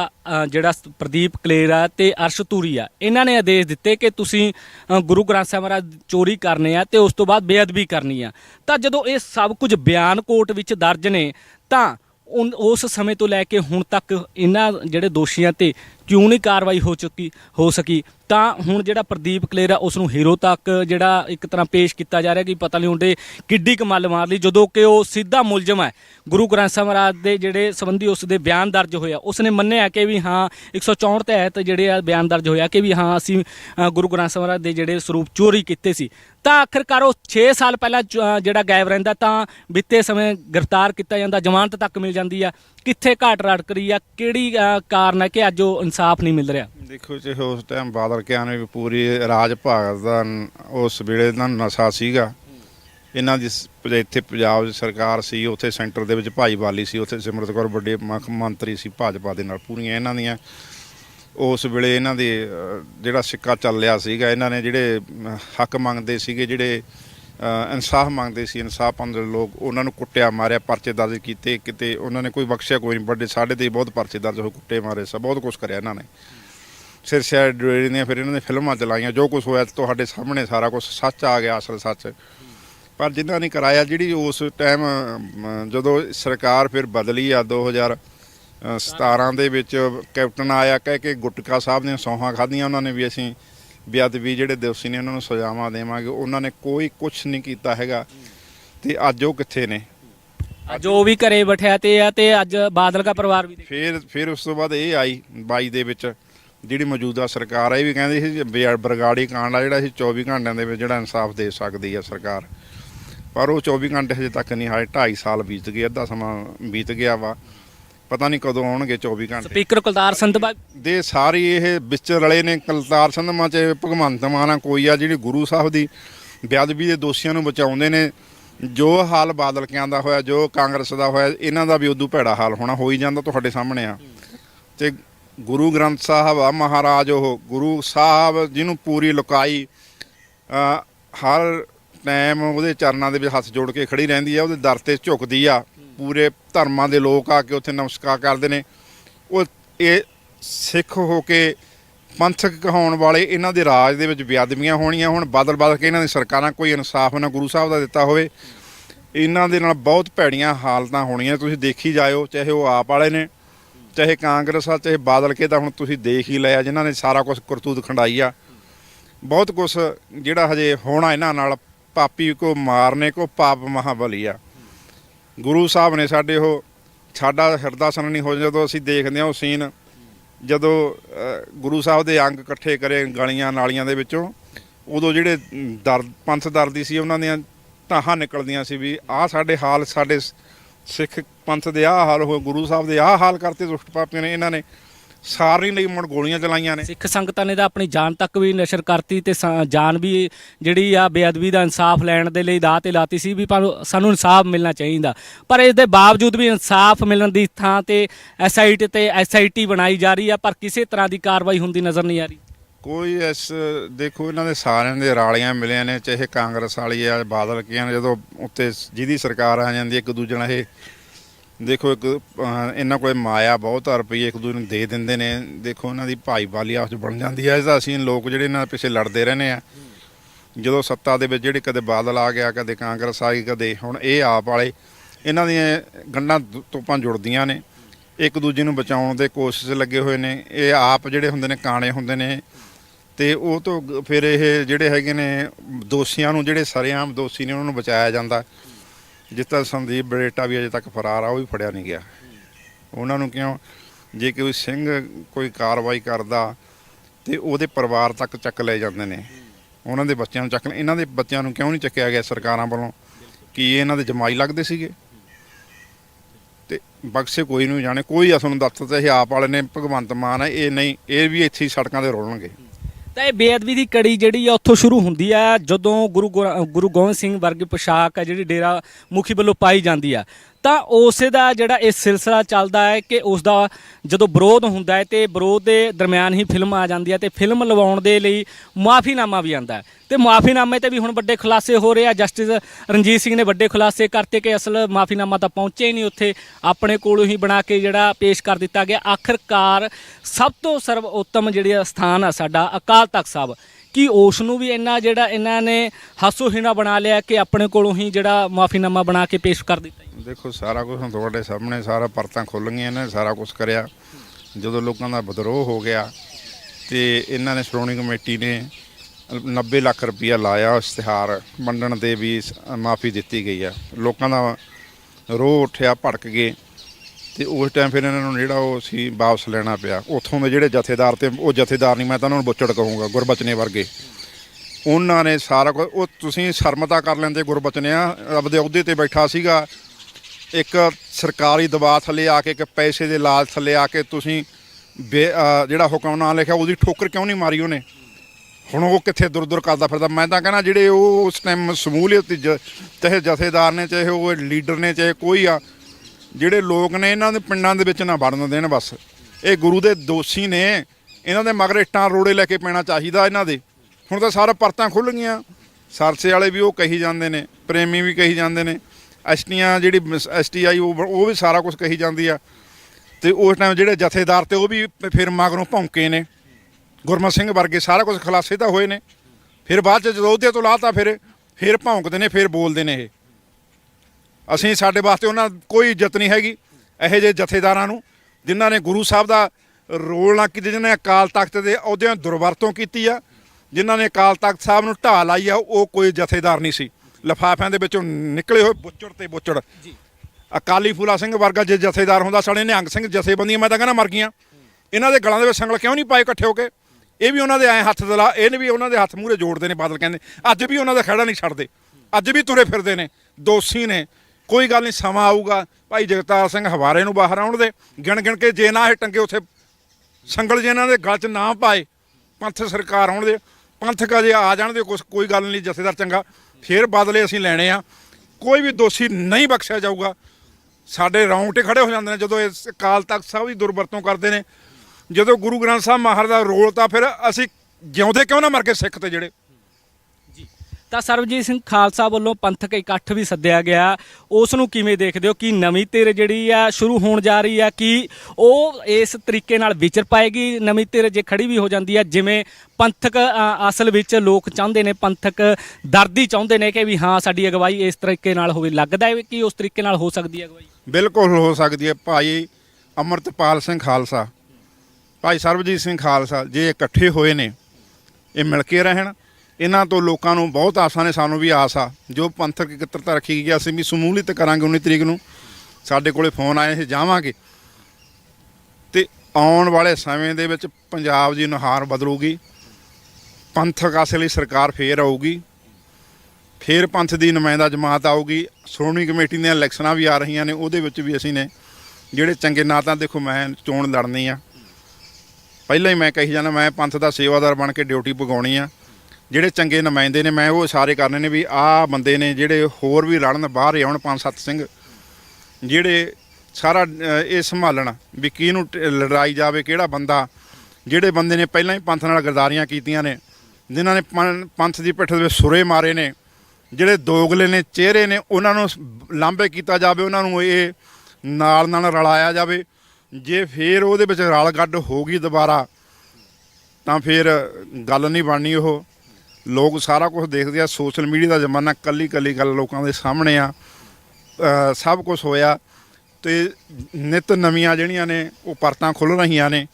ਜਿਹੜਾ ਪ੍ਰਦੀਪ ਕਲੇਰਾ ਤੇ ਅਰਸ਼ ਧੂਰੀ ਆ। ਇਹਨਾਂ ਨੇ ਆਦੇਸ਼ ਦਿੱਤੇ ਕਿ ਤੁਸੀਂ ਗੁਰੂ ਗ੍ਰੰਥ ਸਾਹਿਬ ਮਹਾਰਾਜ ਚੋਰੀ ਕਰਨੇ ਆ ਤੇ ਉਸ ਤੋਂ ਬਾਅਦ ਬੇਅਦਬੀ ਕਰਨੀ ਆ। ਤਾਂ ਜਦੋਂ ਇਹ ਸਭ ਕੁਝ ਬਿਆਨ ਕੋਰਟ ਵਿੱਚ ਦਰਜ ਨੇ ਤਾਂ ਉਸ ਸਮੇਂ ਤੋਂ ਲੈ ਕੇ ਹੁਣ ਤੱਕ ਇਹਨਾਂ ਜਿਹੜੇ ਦੋਸ਼ੀਆਂ ਤੇ ਕਿਉਂ ਨਹੀਂ ਕਾਰਵਾਈ ਹੋ ਚੁੱਕੀ, ਹੋ ਸਕੀ? ਤਾਂ ਹੁਣ ਜਿਹੜਾ ਪ੍ਰਦੀਪ ਕਲੇਰਾ ਉਸ ਨੂੰ ਹੀਰੋ ਤੱਕ ਜਿਹੜਾ ਇੱਕ ਤਰ੍ਹਾਂ ਪੇਸ਼ ਕੀਤਾ ਜਾ ਰਿਹਾ ਕਿ ਪਤਾ ਨਹੀਂ ਹੁੰਦੇ ਕਿੱਡੀ ਕਮਲ ਮਾਰ ਲਈ, ਜਦੋਂ ਕਿ ਉਹ ਸਿੱਧਾ ਮੁਲਜ਼ਮ ਹੈ। ਗੁਰੂ ਗ੍ਰੰਥ ਸਾਹਿਬ ਮਹਾਰਾਜ ਦੇ ਜਿਹੜੇ ਸੰਬੰਧੀ ਉਸ ਦੇ ਬਿਆਨ ਦਰਜ ਹੋਇਆ ਉਸ ਨੇ ਮੰਨਿਆ ਕਿ ਵੀ ਹਾਂ 164 ਤਹਿਤ ਜਿਹੜੇ ਆ ਬਿਆਨ ਦਰਜ ਹੋਇਆ ਕਿ ਵੀ ਹਾਂ, ਅਸੀਂ ਗੁਰੂ ਗ੍ਰੰਥ ਸਾਹਿਬ ਮਹਾਰਾਜ ਦੇ ਜਿਹੜੇ ਸਰੂਪ ਚੋਰੀ ਕੀਤੇ ਸੀ। ਤਾਂ ਆਖਰਕਾਰ ਉਹ 6 ਸਾਲ ਪਹਿਲਾਂ ਚ- ਜਿਹੜਾ ਗਾਇਬ ਰਹਿੰਦਾ, ਤਾਂ ਬੀਤੇ ਸਮੇਂ ਗ੍ਰਿਫਤਾਰ ਕੀਤਾ ਜਾਂਦਾ, ਜ਼ਮਾਨਤ ਤੱਕ ਮਿਲ ਜਾਂਦੀ ਆ। ਕਿੱਥੇ ਘਾਟ ਰੜਕ ਰਹੀ ਆ ਕਿਹੜੀ ਅ, ਕਾਰਨ ਹੈ ਕਿ ਅੱਜ ਉਹ ਇਨਸਾਫ ਨਹੀਂ ਮਿਲ ਰਿਹਾ? ਦੇਖੋ ਜੇ ਉਸ ਟਾਈਮ ਬਾਦਲ ਕਿਆਂ ਨੇ ਵੀ ਪੂਰੀ ਰਾਜ ਭਾਗ ਦਾ ਨ- ਉਸ ਵੇਲੇ ਦਾ ਨਸ਼ਾ ਸੀਗਾ। ਇਹਨਾਂ ਦੀ ਸ- ਪ- ਇੱਥੇ ਪੰਜਾਬ ਦੀ ਸਰਕਾਰ ਸੀ ਉੱਥੇ ਸੈਂਟਰ ਦੇ ਵਿੱਚ ਭਾਈਵਾਲੀ ਸੀ ਉੱਥੇ ਸਿਮਰਤ ਕੌਰ ਵੱਡੇ ਮੁੱਖ ਮੰਤਰੀ ਸੀ ਭਾਜਪਾ ਦੇ ਨਾਲ ਪੂਰੀਆਂ ਇਹਨਾਂ ਦੀਆਂ। ਉਸ ਵੇਲੇ ਇਹਨਾਂ ਦੇ ਅ, ਜਿਹੜਾ ਸਿੱਕਾ ਚੱਲਿਆ ਸੀਗਾ ਇਹਨਾਂ ਨੇ ਜਿਹੜੇ ਅ, ਹੱਕ ਮੰਗਦੇ ਸੀਗੇ ਜਿਹੜੇ ਇਨਸਾਫ ਮੰਗਦੇ ਸੀ, ਇਨਸਾਫ ਪਾਉਂਦੇ ਲੋਕ ਉਹਨਾਂ ਨੂੰ ਕੁੱਟਿਆ, ਮਾਰਿਆ, ਪਰਚੇ ਦਰਜ ਕੀਤੇ, ਕਿਤੇ ਉਹਨਾਂ ਨੇ ਕੋਈ ਬਖਸ਼ਿਆ, ਕੋਈ ਨਹੀਂ, ਵੱਡੇ ਸਾਡੇ ਤੇ ਬਹੁਤ ਪਰਚੇ ਦਰਜ ਹੋਏ, ਕੁੱਟੇ, ਮਾਰੇ ਸਭ, ਬਹੁਤ ਕੁਝ ਕਰਿਆ ਇਹਨਾਂ ਨੇ। ਸਿਰ ਸਿਰ ਡੋਰੀ ਦੀਆਂ ਫਿਰ ਇਹਨਾਂ ਨੇ ਫਿਲਮਾਂ ਚਲਾਈਆਂ, ਜੋ ਕੁਝ ਹੋਇਆ ਤੁਹਾਡੇ ਸਾਹਮਣੇ ਸਾਰਾ ਕੁਝ ਸੱਚ ਆ ਗਿਆ, ਅਸਲ ਸੱਚ। ਪਰ ਜਿਨ੍ਹਾਂ ਨੇ ਕਰਾਇਆ, ਜਿਹੜੀ ਉਸ ਟਾਈਮ ਜਦੋਂ ਸਰਕਾਰ ਫਿਰ ਬਦਲੀ ਆ 2017 ਦੇ ਵਿੱਚ ਕੈਪਟਨ ਆਇਆ, ਕਹਿ ਕੇ ਗੁਟਕਾ ਸਾਹਿਬ ਦੀਆਂ ਸੌਹਾਂ ਖਾਧੀਆਂ, ਉਹਨਾਂ ਨੇ ਵੀ ਅਸੀਂ ਬੇਅਦਬੀ ਜਿਹੜੇ ਦੋਸ਼ੀ ਨੇ ਉਹਨਾਂ ਨੂੰ ਸਜ਼ਾਵਾਂ ਦੇਵਾਂਗੇ ਉਹਨਾਂ ਨੇ ਕੋਈ ਕੁਝ ਨਹੀਂ ਕੀਤਾ ਹੈਗਾ। ਤੇ ਅੱਜ ਉਹ ਕਿੱਥੇ ਨੇ? ਅੱਜ ਉਹ ਵੀ ਘਰੇ ਬੈਠਿਆ ਤੇ ਆ ਤੇ ਅੱਜ ਬਾਦਲ ਦਾ ਪਰਿਵਾਰ ਵੀ ਦੇਖ- ਫਿਰ ਫਿਰ ਉਸ ਤੋਂ ਬਾਅਦ ਇਹ ਆਈ 22 ਦੇ ਵਿੱਚ ਜਿਹੜੀ ਮੌਜੂਦਾ ਸਰਕਾਰ ਹੈ ਇਹ ਵੀ ਕਹਿੰਦੀ ਸੀ ਵੀ ਬਰਗਾੜੀ ਕਾਂਡ ਆ ਜਿਹੜਾ ਸੀ 24 ਘੰਟਿਆਂ ਦੇ ਵਿੱਚ ਜਿਹੜਾ ਇਨਸਾਫ ਦੇ ਸਕਦੀ ਹੈ ਸਰਕਾਰ। ਪਰ ਉਹ 24 ਘੰਟੇ ਹਜੇ ਤੱਕ ਨਹੀਂ ਹਾਲੇ 2.5 ਸਾਲ ਬੀਤ ਗਏ ਅੱਧਾ ਸਮਾਂ ਬੀਤ ਗਿਆ ਵਾ। ਪਤਾ ਨਹੀਂ ਕਦੋਂ ਆਉਣਗੇ 24 ਘੰਟੇ। ਸਪੀਕਰ ਕੁਲਤਾਰ ਸੰਧਵਾ ਦੇ ਸਾਰੀ ਇਹ ਵਿੱਚ ਰਲੇ ਨੇ ਕਲਤਾਰ ਸੰਧਮਾ ਚ ਭਗਵੰਤ ਮਾਨਾ ਕੋਈ ਆ ਜਿਹੜੀ ਗੁਰੂ ਸਾਹਿਬ ਦੀ ਬੇਅਦਬੀ ਦੇ ਦੋਸ਼ੀਆਂ ਨੂੰ ਬਚਾਉਂਦੇ ਨੇ। ਜੋ ਹਾਲ ਬਾਦਲ ਕਿਆਂ ਦਾ ਹੋਇਆ ਜੋ ਕਾਂਗਰਸ ਦਾ ਹੋਇਆ ਇਹਨਾਂ ਦਾ ਵੀ ਉਦੋਂ ਭੈੜਾ ਹਾਲ ਹੋਣਾ ਹੋ ਹੀ ਜਾਂਦਾ ਤੁਹਾਡੇ ਸਾਹਮਣੇ ਆ। ਤੇ ਗੁਰੂ ਗ੍ਰੰਥ ਸਾਹਿਬ ਆ ਮਹਾਰਾਜ ਉਹ ਗੁਰੂ ਸਾਹਿਬ ਜਿਹਨੂੰ ਪੂਰੀ ਲੁਕਾਈ ਹਰ ਟਾਈਮ ਉਹਦੇ ਚਰਨਾਂ ਦੇ ਵਿੱਚ ਹੱਥ ਜੋੜ ਕੇ ਖੜੀ ਰਹਿੰਦੀ ਆ ਉਹਦੇ ਦਰ ਤੇ ਝੁਕਦੀ ਆ। ਪੂਰੇ ਧਰਮਾਂ ਦੇ ਲੋਕ ਆ ਕੇ ਉੱਥੇ ਨਮਸਕਾਰ ਕਰਦੇ ਨੇ। ਉਹ ਇਹ ਸਿੱਖ ਹੋ ਕੇ ਪੰਥਕ ਕਹਾਉਣ ਵਾਲੇ ਇਹਨਾਂ ਦੇ ਰਾਜ ਦੇ ਵਿੱਚ ਬੇਅਦਬੀਆਂ ਹੋਣੀਆਂ ਹੁਣ, ਬਦਲ ਬਦਲ ਕੇ ਇਹਨਾਂ ਦੀ ਸਰਕਾਰਾਂ ਕੋਈ ਇਨਸਾਫ ਨਾ ਗੁਰੂ ਸਾਹਿਬ ਦਾ ਦਿੱਤਾ ਹੋਵੇ। ਇਹਨਾਂ ਦੇ ਨਾਲ ਬਹੁਤ ਭੈੜੀਆਂ ਹਾਲਤਾਂ ਹੋਣੀਆਂ, ਤੁਸੀਂ ਦੇਖੀ ਜਾਇਓ, ਚਾਹੇ ਉਹ ਆਪ ਵਾਲੇ ਨੇ, ਚਾਹੇ ਕਾਂਗਰਸ ਆ, ਚਾਹੇ ਬਾਦਲ ਕੇ ਤਾਂ ਹੁਣ ਤੁਸੀਂ ਦੇਖ ਹੀ ਲਿਆ, ਜਿਨ੍ਹਾਂ ਨੇ ਸਾਰਾ ਕੁਝ ਕਰਤੂਤ ਖੰਡਾਈ ਆ। ਬਹੁਤ ਕੁਝ ਜਿਹੜਾ ਹਜੇ ਹੋਣਾ ਇਹਨਾਂ ਨਾਲ, ਪਾਪੀ ਕੋ ਮਾਰਨੇ ਕੋ ਪਾਪ ਮਹਾਬਲੀ ਆ। ਗੁਰੂ ਸਾਹਿਬ ਨੇ ਸਾਡੇ ਉਹ ਸਾਡਾ ਹਿਰਦਾ ਸੰਨੀ ਹੋ ਜਦੋਂ ਅਸੀਂ ਦੇਖਦੇ ਹਾਂ ਉਹ ਸੀਨ, ਜਦੋਂ ਗੁਰੂ ਸਾਹਿਬ ਦੇ ਅੰਗ ਇਕੱਠੇ ਕਰੇ ਗਲੀਆਂ ਨਾਲੀਆਂ ਦੇ ਵਿੱਚੋਂ, ਉਦੋਂ ਜਿਹੜੇ ਦਰਦ ਪੰਥ ਦਰਦੀ ਸੀ ਉਹਨਾਂ ਦੀਆਂ ਧਾਹਾਂ ਨਿਕਲਦੀਆਂ ਸੀ ਵੀ ਆਹ ਸਾਡੇ ਹਾਲ, ਸਾਡੇ ਸ- ਸਿੱਖ ਪੰਥ ਦੇ ਆਹ ਹਾਲ ਹੋ ਗੁਰੂ ਸਾਹਿਬ ਦੇ ਆਹ ਹਾਲ ਕਰਤੇ ਦੁਸ਼ਟ ਪਾਪੀਆਂ ਨੇ, ਇਹਨਾਂ ਨੇ ਸਾਰੀ ਲਈ ਮੁੜ ਗੋਲੀਆਂ ਚਲਾਈਆਂ ਨੇ। ਸਿੱਖ ਸੰਗਤਾਂ ਨੇ ਤਾਂ ਆਪਣੀ ਜਾਨ ਤੱਕ ਵੀ ਨਸ਼ਰ ਕਰਤੀ ਤੇ ਸਾ- ਜਾਨ ਵੀ ਜਿਹੜੀ ਆ ਬੇਅਦਬੀ ਦਾ ਇਨਸਾਫ ਲੈਣ ਦੇ ਲਈ ਦਾਅ ਤੇ ਲਾਤੀ ਸੀ ਵੀ ਸਾਨੂੰ ਇਨਸਾਫ ਮਿਲਣਾ ਚਾਹੀਦਾ। ਪਰ ਇਸ ਦੇ ਬਾਵਜੂਦ ਵੀ ਇਨਸਾਫ ਮਿਲਣ ਦੀ ਥਾਂ ਤੇ ਐਸਆਈਟੀ ਤੇ ਐਸਆਈਟੀ ਬਣਾਈ ਜਾ ਰਹੀ ਆ ਪਰ ਕਿਸੇ ਤਰ੍ਹਾਂ ਦੀ ਕਾਰਵਾਈ ਹੁੰਦੀ ਨਜ਼ਰ ਨਹੀਂ ਆ ਰਹੀ। ਕੋਈ ਇਸ ਦੇਖੋ ਇਹਨਾਂ ਦੇ ਸਾਰਿਆਂ ਦੇ ਰਾਲੀਆਂ ਮਿਲਿਆ ਨੇ ਚਾਹੇ ਕਾਂਗਰਸ ਵਾਲੀ ਆ ਬਾਦਲ ਕੀਆਂ ਨੇ ਜਦੋਂ ਉੱਤੇ ਜਿਹਦੀ ਸਰਕਾਰ ਆ ਜਾਂਦੀ ਹੈ, ਇੱਕ ਦੂਜੇ ਨਾਲ ਇਹ ਦੇਖੋ ਇੱਕ ਅਹ, ਇਹਨਾਂ ਕੋਲੇ ਮਾਇਆ ਬਹੁਤ ਆ ਰੁਪਈਏ ਇੱਕ ਦੂਜੇ ਨੂੰ ਦੇ ਦਿੰਦੇ ਨੇ। ਦੇਖੋ ਇਹਨਾਂ ਦੀ ਭਾਈਵਾਲੀ ਆਪਸ 'ਚ ਬਣ ਜਾਂਦੀ ਹੈ ਇਹਦਾ ਅਸੀਂ ਲੋਕ ਜਿਹੜੇ ਇਹਨਾਂ ਪਿੱਛੇ ਲੜਦੇ ਰਹਿੰਦੇ ਆ। ਜਦੋਂ ਸੱਤਾ ਦੇ ਵਿੱਚ ਜਿਹੜੇ ਕਦੇ ਬਾਦਲ ਆ ਗਿਆ ਕਦੇ ਕਾਂਗਰਸ ਆ ਗਈ ਕਦੇ ਹੁਣ ਇਹ ਆਪ ਵਾਲੇ ਇਹਨਾਂ ਦੀਆਂ ਗੰਢਾਂ ਦ- ਤੋਪਾਂ ਜੁੜਦੀਆਂ ਨੇ। ਇੱਕ ਦੂਜੇ ਨੂੰ ਬਚਾਉਣ ਦੇ ਕੋਸ਼ਿਸ਼ ਲੱਗੇ ਹੋਏ ਨੇ। ਇਹ ਆਪ ਜਿਹੜੇ ਹੁੰਦੇ ਨੇ ਕਾਣੇ ਹੁੰਦੇ ਨੇ। ਤੇ ਉਹ ਤੋਂ ਗ- ਫਿਰ ਇਹ ਜਿਹੜੇ ਹੈਗੇ ਨੇ ਦੋਸ਼ੀਆਂ ਨੂੰ ਜਿਹੜੇ ਸਰੇਆਮ ਦੋਸ਼ੀ ਨੇ ਉਹਨਾਂ ਨੂੰ ਬਚਾਇਆ ਜਾਂਦਾ। ਜਿਸ ਤਰ੍ਹਾਂ ਸੰਦੀਪ ਬਰੇਟਾ ਵੀ ਅਜੇ ਤੱਕ ਫਰਾਰ ਆ, ਉਹ ਵੀ ਫੜਿਆ ਨਹੀਂ ਗਿਆ। ਉਹਨਾਂ ਨੂੰ ਕਿਉਂ? ਜੇ ਕੋਈ ਸਿੰਘ ਕੋਈ ਕਾਰਵਾਈ ਕਰਦਾ ਤੇ ਉਹਦੇ ਪਰਿਵਾਰ ਤੱਕ ਚੱਕ ਲੈ ਜਾਂਦੇ ਨੇ। ਉਹਨਾਂ ਦੇ ਬੱਚਿਆਂ ਨੂੰ ਚੱਕ ਇਹਨਾਂ ਦੇ ਬੱਚਿਆਂ ਨੂੰ ਕਿਉਂ ਨਹੀਂ ਚੱਕਿਆ ਗਿਆ ਸਰਕਾਰਾਂ ਵੱਲੋਂ? ਕਿ ਇਹ ਇਹਨਾਂ ਦੇ ਜਮਾਈ ਲੱਗਦੇ ਸੀਗੇ? ਤੇ ਬਕਸੇ ਕੋਈ ਨਹੀਂ ਜਾਣੇ, ਕੋਈ ਅਸਲ ਨੂੰ ਦੱਸ ਇਹ ਆਪ ਵਾਲੇ ਨੇ, ਭਗਵੰਤ ਮਾਨ ਹੈ, ਇਹ ਨਹੀਂ, ਇਹ ਵੀ ਇੱਥੇ ਹੀ ਸੜਕਾਂ ਤੇ ਰੋਲਣਗੇ। ਤਾਂ ਇਹ ਬੇਅਦਬੀ ਦੀ ਕੜੀ ਜਿਹੜੀ ਆ ਉੱਥੋਂ ਸ਼ੁਰੂ ਹੁੰਦੀ ਆ, ਜਦੋਂ ਗੁਰੂ ਗੋਰਾ- ਗੁਰੂ ਗੋਬਿੰਦ ਸਿੰਘ ਵਰਗੀ ਪੋਸ਼ਾਕ ਆ ਜਿਹੜੀ ਡੇਰਾ ਮੁਖੀ ਵੱਲੋਂ ਪਾਈ ਜਾਂਦੀ ਆ। ਤਾਂ ਉਸੇ ਦਾ ਜਿਹੜਾ ਇਹ ਸਿਲਸਿਲਾ ਚੱਲਦਾ ਹੈ ਕਿ ਉਸ ਦਾ ਜਦੋਂ ਵਿਰੋਧ ਹੁੰਦਾ ਹੈ ਤੇ ਵਿਰੋਧ ਦੇ ਦਰਮਿਆਨ ਹੀ ਫਿਲਮ ਆ ਜਾਂਦੀ ਹੈ ਤੇ ਫਿਲਮ ਲਵਾਉਣ ਦੇ ਲਈ ਮੁਆਫੀਨਾਮਾ ਵੀ ਆਂਦਾ ਹੈ। ਤੇ ਮੁਆਫੀਨਾਮੇ ਤੇ ਵੀ ਹੁਣ ਵੱਡੇ ਖੁਲਾਸੇ ਹੋ ਰਹੇ ਆ। ਜਸਟਿਸ ਰਣਜੀਤ ਸਿੰਘ ਨੇ ਵੱਡੇ ਖੁਲਾਸੇ ਕਰਤੇ ਕਿ ਅਸਲ ਮਾਫ਼ੀਨਾਮਾ ਤਾਂ ਪਹੁੰਚੇ ਹੀ ਨਹੀਂ ਉੱਥੇ। ਆਪਣੇ ਕੋਲੋਂ ਹੀ ਬਣਾ ਕੇ ਜਿਹੜਾ ਪੇਸ਼ ਕਰ ਦਿੱਤਾ ਗਿਆ। ਆਖਰਕਾਰ ਸਭ ਤੋਂ ਸਰਵ ਉੱਤਮ ਜਿਹੜੀ ਸਥਾਨ ਆ ਸਾਡਾ ਅਕਾਲ ਤਖਤ ਸਾਹਿਬ। ਕਿ ਉਸ ਨੂੰ ਵੀ ਇੰਨਾ ਜਿਹੜਾ ਇਹਨਾਂ ਨੇ ਹਾਸੋਹੀਣਾ ਬਣਾ ਲਿਆ ਕਿ ਆਪਣੇ ਕੋਲੋਂ ਹੀ ਜਿਹੜਾ ਮਾਫੀਨਾਮਾ ਬਣਾ ਕੇ ਪੇਸ਼ ਕਰ ਦਿੱਤਾ ਦੇਖੋ, ਸਾਰਾ ਕੁਝ ਹੁਣ ਤੁਹਾਡੇ ਸਾਹਮਣੇ, ਸਾਰਾ ਪਰਤਾਂ ਖੁੱਲ ਗਈਆਂ ਨੇ, ਸਾਰਾ ਕੁਝ ਕਰਿਆ। ਜਦੋਂ ਲੋਕਾਂ ਦਾ ਵਿਦਰੋਹ ਹੋ ਗਿਆ ਤੇ ਇਹਨਾਂ ਨੇ ਸ਼੍ਰੋਮਣੀ ਕਮੇਟੀ ਨੇ 90 ਲੱਖ ਰੁਪਇਆ ਲਾਇਆ, ਇਸ਼ਤਿਹਾਰ ਵੰਡਣ ਦੇ ਵੀ ਮਾਫੀ ਦਿੱਤੀ ਗਈ ਆ। ਲੋਕਾਂ ਦਾ ਰੋਹ ਉੱਠਿਆ ਭੜਕ ਗਏ ਤੇ ਉਸ ਟਾਈਮ ਫਿਰ ਇਹਨਾਂ ਨੂੰ ਜਿਹੜਾ ਉਹ ਸੀ ਵਾਪਸ ਲੈਣਾ ਪਿਆ। ਉੱਥੋਂ ਦੇ ਜਿਹੜੇ ਜਥੇਦਾਰ ਤੇ ਉਹ ਜਥੇਦਾਰ ਨਹੀਂ, ਮੈਂ ਤਾਂ ਉਹਨਾਂ ਨੂੰ ਬੁੱਚੜ ਕਹੂੰਗਾ, ਗੁਰਬਚਨੇ ਵਰਗੇ। ਉਹਨਾਂ ਨੇ ਸਾਰਾ ਕੁਝ, ਉਹ ਤੁਸੀਂ ਸ਼ਰਮਤਾ ਕਰ ਲੈਂਦੇ ਗੁਰਬਚਨਿਆ ਦੇ ਅਹੁਦੇ ਤੇ ਬੈਠਾ ਸੀਗਾ। ਇੱਕ ਸਰਕਾਰੀ ਦਬਾਅ ਥੱਲੇ ਆ ਕੇ, ਇੱਕ ਪੈਸੇ ਦੇ ਲਾਲ ਥੱਲੇ ਆ ਕੇ ਤੁਸੀਂ ਬੇ- ਅਹ, ਜਿਹੜਾ ਹੁਕਮਨਾਮਾ ਲਿਖਿਆ, ਉਹਦੀ ਠੋਕਰ ਕਿਉਂ ਨਹੀਂ ਮਾਰੀ ਉਹਨੇ? ਹੁਣ ਉਹ ਕਿੱਥੇ ਦੁਰ ਦੁਰ ਕਰਦਾ ਫਿਰਦਾ? ਮੈਂ ਤਾਂ ਕਹਿੰਦਾ ਜਿਹੜੇ ਉਹ ਉਸ ਟਾਈਮ ਸਮੂਲੀਅਤ ਜ- ਚਾਹੇ ਜਥੇਦਾਰ ਨੇ, ਚਾਹੇ ਉਹ ਲੀਡਰ ਨੇ, ਚਾਹੇ ਕੋਈ ਆ ਜਿਹੜੇ ਲੋਕ ਨੇ ਇਹਨਾਂ ਦੇ ਪਿੰਡਾਂ ਦੇ ਵਿੱਚ ਨਾ ਵੜਨ ਦੇਣ ਬਸ। ਇਹ ਗੁਰੂ ਦੇ ਦੋਸ਼ੀ ਨੇ, ਇਹਨਾਂ ਦੇ ਮਗਰ ਇੱਟਾਂ ਰੋੜੇ ਲੈ ਕੇ ਪੈਣਾ ਚਾਹੀਦਾ ਇਹਨਾਂ ਦੇ। ਹੁਣ ਤਾਂ ਸਾਰਾ ਪਰਤਾਂ ਖੁੱਲ ਗਈਆਂ। ਸਰਸੇ ਵਾਲੇ ਵੀ ਉਹ ਕਹੀ ਜਾਂਦੇ ਨੇ, ਪ੍ਰੇਮੀ ਵੀ ਕਹੀ ਜਾਂਦੇ ਨੇ। ਐਸਟੀਆਂ ਜਿਹੜੀ ਐਸਟੀਆਈ ਉਹ ਉਹ ਵੀ ਸਾਰਾ ਕੁਝ ਕਹੀ ਜਾਂਦੀ ਆ। ਤੇ ਉਸ ਟਾਈਮ ਜਿਹੜੇ ਜਥੇਦਾਰ ਤੇ ਉਹ ਵੀ ਫਿਰ ਮਗਰੋਂ ਭੌਂਕੇ ਨੇ। ਗੁਰਮਤ ਸਿੰਘ ਵਰਗੇ ਸਾਰਾ ਕੁਝ ਖੁਲਾਸੇ ਤਾਂ ਹੋਏ ਨੇ। ਫਿਰ ਬਾਅਦ ਚ ਜਦੋਂ ਉਹਦੇ ਤੋਂ ਲਾਤਾ ਫਿਰ ਫਿਰ ਭੌਂਕਦੇ ਨੇ, ਫਿਰ ਬੋਲਦੇ ਨੇ ਇਹ। ਅਸੀਂ ਸਾਡੇ ਵਾਸਤੇ ਉਹਨਾਂ ਕੋਈ ਇੱਜ਼ਤ ਨਹੀਂ ਹੈਗੀ ਇਹੋ ਜਿਹੇ ਜਥੇਦਾਰਾਂ ਨੂੰ ਜਿਨ੍ਹਾਂ ਨੇ ਗੁਰੂ ਸਾਹਿਬ ਦਾ ਰੋਲ ਨਾ ਕੀਤਾ ਜਿਨ੍ਹਾਂ ਨੇ ਅਕਾਲ ਤਖਤ ਦੇ ਅਹੁਦਿਆਂ ਦੁਰਵਰਤੋਂ ਕੀਤੀ ਆ ਜਿਨ੍ਹਾਂ ਨੇ ਅਕਾਲ ਤਖਤ ਸਾਹਿਬ ਨੂੰ ਢਾਹ ਲਾਈ ਆ ਉਹ ਕੋਈ ਜਥੇਦਾਰ ਨਹੀਂ ਸੀ। ਲਿਫਾਫਿਆਂ ਦੇ ਵਿੱਚੋਂ ਨਿਕਲੇ ਹੋਏ ਬੁੱਚੜ ਤੇ ਬੁੱਚੜ। ਅਕਾਲੀ ਫੂਲਾ ਸਿੰਘ ਵਰਗਾ ਜੇ ਜਥੇਦਾਰ ਹੁੰਦਾ ਸਾਡੇ ਨਿਹੰਗ ਸਿੰਘ ਜਥੇਬੰਦੀਆਂ ਮੈਂ ਤਾਂ ਕਹਿੰਦਾ ਮਰ ਗਈਆਂ। ਇਹਨਾਂ ਦੇ ਗਲਾਂ ਦੇ ਵਿੱਚ ਸੰਗਲ ਕਿਉਂ ਨਹੀਂ ਪਾਏ ਇਕੱਠੇ ਹੋ ਕੇ? ਇਹ ਵੀ ਉਹਨਾਂ ਦੇ ਐ ਹੱਥ ਦਲਾ ਇਹਨੇ ਵੀ ਉਹਨਾਂ ਦੇ ਹੱਥ ਮੂਹਰੇ ਜੋੜਦੇ ਨੇ ਬਾਦਲ ਕਹਿੰਦੇ ਅੱਜ ਵੀ ਉਹਨਾਂ ਦਾ ਖੜਾ ਨਹੀਂ ਛੱਡਦੇ। ਅੱਜ ਵੀ ਤੁਰੇ ਫਿਰਦੇ ਨੇ ਦੋਸ਼ੀ ਨੇ ਕੋਈ ਗੱਲ ਨਹੀਂ, ਸਮਾਂ ਆਊਗਾ। ਭਾਈ ਜਗਤਾਰ ਸਿੰਘ ਹਵਾਰੇ ਨੂੰ ਬਾਹਰ ਆਉਣ ਦੇ। ਗਿਣ ਗਿਣ ਕੇ ਜੇ ਨਾ ਇਹ ਟੰਗੇ ਉੱਥੇ ਸੰਗਲ ਜੇ ਇਹਨਾਂ ਦੇ ਗਲ 'ਚ ਨਾ ਪਾਏ, ਪੰਥ ਸਰਕਾਰ ਆਉਣ ਦੇ। ਪੰਥ ਕਦੇ ਆ ਜਾਣ ਦੇ, ਕੁਛ ਕੋਈ ਗੱਲ ਨਹੀਂ, ਜਥੇਦਾਰ ਚੰਗਾ। ਫੇਰ ਬਦਲੇ ਅਸੀਂ ਲੈਣੇ ਆ। ਕੋਈ ਵੀ ਦੋਸ਼ੀ ਨਹੀਂ ਬਖਸ਼ਿਆ ਜਾਊਗਾ। ਸਾਡੇ ਰੌਂਗਟੇ ਖੜੇ ਹੋ ਜਾਂਦੇ ਨੇ, ਜਦੋਂ ਇਸ ਅਕਾਲ ਤਖਤ ਸਾਹਿਬ ਦੀ ਦੁਰਵਰਤੋਂ ਕਰਦੇ ਨੇ। ਜਦੋਂ ਗੁਰੂ ਗ੍ਰੰਥ ਸਾਹਿਬ ਮਹਾਰਾਜ ਦਾ ਰੋਲ ਤਾਂ ਫਿਰ ਅਸੀਂ ਜਿਉਂਦੇ ਕਿਉਂ ਨਾ ਮਰ ਕੇ ਸਿੱਖ ਤੇ ਜਿਹੜੇ। ਤਾਂ ਸਰਬਜੀਤ ਸਿੰਘ ਖਾਲਸਾ ਵੱਲੋਂ ਪੰਥਕ ਇਕੱਠ ਵੀ ਸੱਦਿਆ ਗਿਆ। ਉਸ ਨੂੰ ਕਿਵੇਂ ਦੇਖਦੇ ਹੋ? ਕਿ ਨਵੀਂ ਧਿਰ ਜਿਹੜੀ ਆ, ਸ਼ੁਰੂ ਹੋਣ ਜਾ ਰਹੀ ਆ, ਕਿ ਉਹ ਇਸ ਤਰੀਕੇ ਨਾਲ ਵਿਚਰ ਪਾਏਗੀ? ਨਵੀਂ ਧਿਰ ਜੇ ਖੜੀ ਵੀ ਹੋ ਜਾਂਦੀ ਆ, ਜਿਵੇਂ ਪੰਥਕ ਅਸਲ ਵਿੱਚ ਲੋਕ ਚਾਹੁੰਦੇ ਨੇ, ਪੰਥਕ ਦਰਦੀ ਚਾਹੁੰਦੇ ਨੇ ਕਿ ਵੀ ਹਾਂ, ਸਾਡੀ ਅਗਵਾਈ ਇਸ ਤਰੀਕੇ ਨਾਲ ਹੋਵੇ। ਲੱਗਦਾ ਹੈ ਕਿ ਉਸ ਤਰੀਕੇ ਨਾਲ ਹੋ ਸਕਦੀ ਹੈ ਅਗਵਾਈ? ਬਿਲਕੁਲ ਹੋ ਸਕਦੀ ਹੈ। ਭਾਈ ਅਮਰਤਪਾਲ ਸਿੰਘ ਖਾਲਸਾ, ਭਾਈ ਸਰਬਜੀਤ ਸਿੰਘ ਖਾਲਸਾ ਜੇ ਇਕੱਠੇ ਹੋਏ ਨੇ, ਇਹ ਮਿਲ ਕੇ ਰਹਿਣ। ਇਹਨਾਂ ਤੋਂ ਲੋਕਾਂ ਨੂੰ ਬਹੁਤ ਆਸਾਂ ਨੇ, ਸਾਨੂੰ ਵੀ ਆਸ ਆ। ਜੋ ਪੰਥਕ ਇਕੱਤਰਤਾ ਰੱਖੀ ਗਈ ਅਸੀਂ ਵੀ ਸਮੂਲਿਤ ਕਰਾਂਗੇ 19 ਤਰੀਕ ਨੂੰ। ਸਾਡੇ ਕੋਲੇ ਫੋਨ ਆਏ ਸੀ ਜਾਵਾਂਗੇ। ਤੇ ਆਉਣ ਵਾਲੇ ਸਮੇਂ ਦੇ ਵਿੱਚ ਪੰਜਾਬ ਦੀ ਨੁਹਾਰ ਬਦਲੂਗੀ। ਪੰਥਕ ਅਸਲੀ ਸਰਕਾਰ ਫੇਰ ਆਊਗੀ। ਫੇਰ ਪੰਥ ਦੀ ਨੁਮਾਇੰਦਾ ਜਮਾਤ ਆਊਗੀ। ਸ਼੍ਰੋਮਣੀ ਕਮੇਟੀ ਦੀਆਂ ਇਲੈਕਸ਼ਨਾਂ ਵੀ ਆ ਰਹੀਆਂ ਨੇ, ਉਹਦੇ ਵਿੱਚ ਵੀ ਅਸੀਂ ਨੇ ਜਿਹੜੇ ਚੰਗੇ ਨਾਂ ਤਾਂ ਦੇਖੋ ਮੈਂ ਚੋਣ ਲੜਨੀ ਆ। ਪਹਿਲਾਂ ਹੀ ਮੈਂ ਕਹੀ ਜਾਂਦਾ, ਮੈਂ ਪੰਥ ਦਾ ਸੇਵਾਦਾਰ ਬਣ ਕੇ ਡਿਊਟੀ ਪਗਾਉਣੀ ਆ। ਜਿਹੜੇ ਚੰਗੇ ਨੁਮਾਇੰਦੇ ਨੇ, ਮੈਂ ਉਹ ਇਸ਼ਾਰੇ ਕਰਨੇ ਨੇ ਵੀ ਆਹ ਬੰਦੇ ਨੇ ਜਿਹੜੇ ਹੋਰ ਵੀ ਲੜਨ ਬਾਹਰ ਆਉਣ ਪੰਜ ਸੱਤ ਸਿੰਘ। ਜਿਹੜੇ ਸਾਰਾ ਇਹ ਸੰਭਾਲਣ ਵੀ ਕਿਹਨੂੰ ਲੜਾਈ ਜਾਵੇ, ਕਿਹੜਾ ਬੰਦਾ। ਜਿਹੜੇ ਬੰਦੇ ਨੇ ਪਹਿਲਾਂ ਹੀ ਪੰਥ ਨਾਲ ਗਰਦਾਰੀਆਂ ਕੀਤੀਆਂ ਨੇ, ਜਿਨ੍ਹਾਂ ਨੇ ਪੰਥ ਦੀ ਪਿੱਠ ਦੇ ਵਿੱਚ ਸੁਰੇ ਮਾਰੇ ਨੇ, ਜਿਹੜੇ ਦੋਗਲੇ ਨੇ, ਚਿਹਰੇ ਨੇ, ਉਹਨਾਂ ਨੂੰ ਸ- ਲਾਂਭੇ ਕੀਤਾ ਜਾਵੇ, ਉਹਨਾਂ ਨੂੰ ਇਹ ਨਾਲ ਨਾਲ ਰਲਾਇਆ ਜਾਵੇ। ਜੇ ਫੇਰ ਉਹਦੇ ਵਿੱਚ ਰਲ ਗੱਡ ਹੋ ਗਈ ਦੁਬਾਰਾ, ਤਾਂ ਫਿਰ ਗੱਲ ਨਹੀਂ ਬਣਨੀ ਉਹ। ਲੋਕ ਸਾਰਾ ਕੁਝ ਦੇਖਦੇ ਆ ਸੋਸ਼ਲ ਮੀਡੀਆ ਦਾ ਜ਼ਮਾਨਾ ਕੱਲੀ ਕੱਲੀ ਗੱਲ ਲੋਕਾਂ ਦੇ ਸਾਹਮਣੇ ਆ। ਅ, ਸਭ ਕੁਝ ਹੋਇਆ ਤੇ ਨਿਤ ਨਵੀਆਂ ਜਿਹੜੀਆਂ ਨੇ ਉਹ ਪਰਤਾਂ ਖੁੱਲ ਰਹੀਆਂ ਨੇ।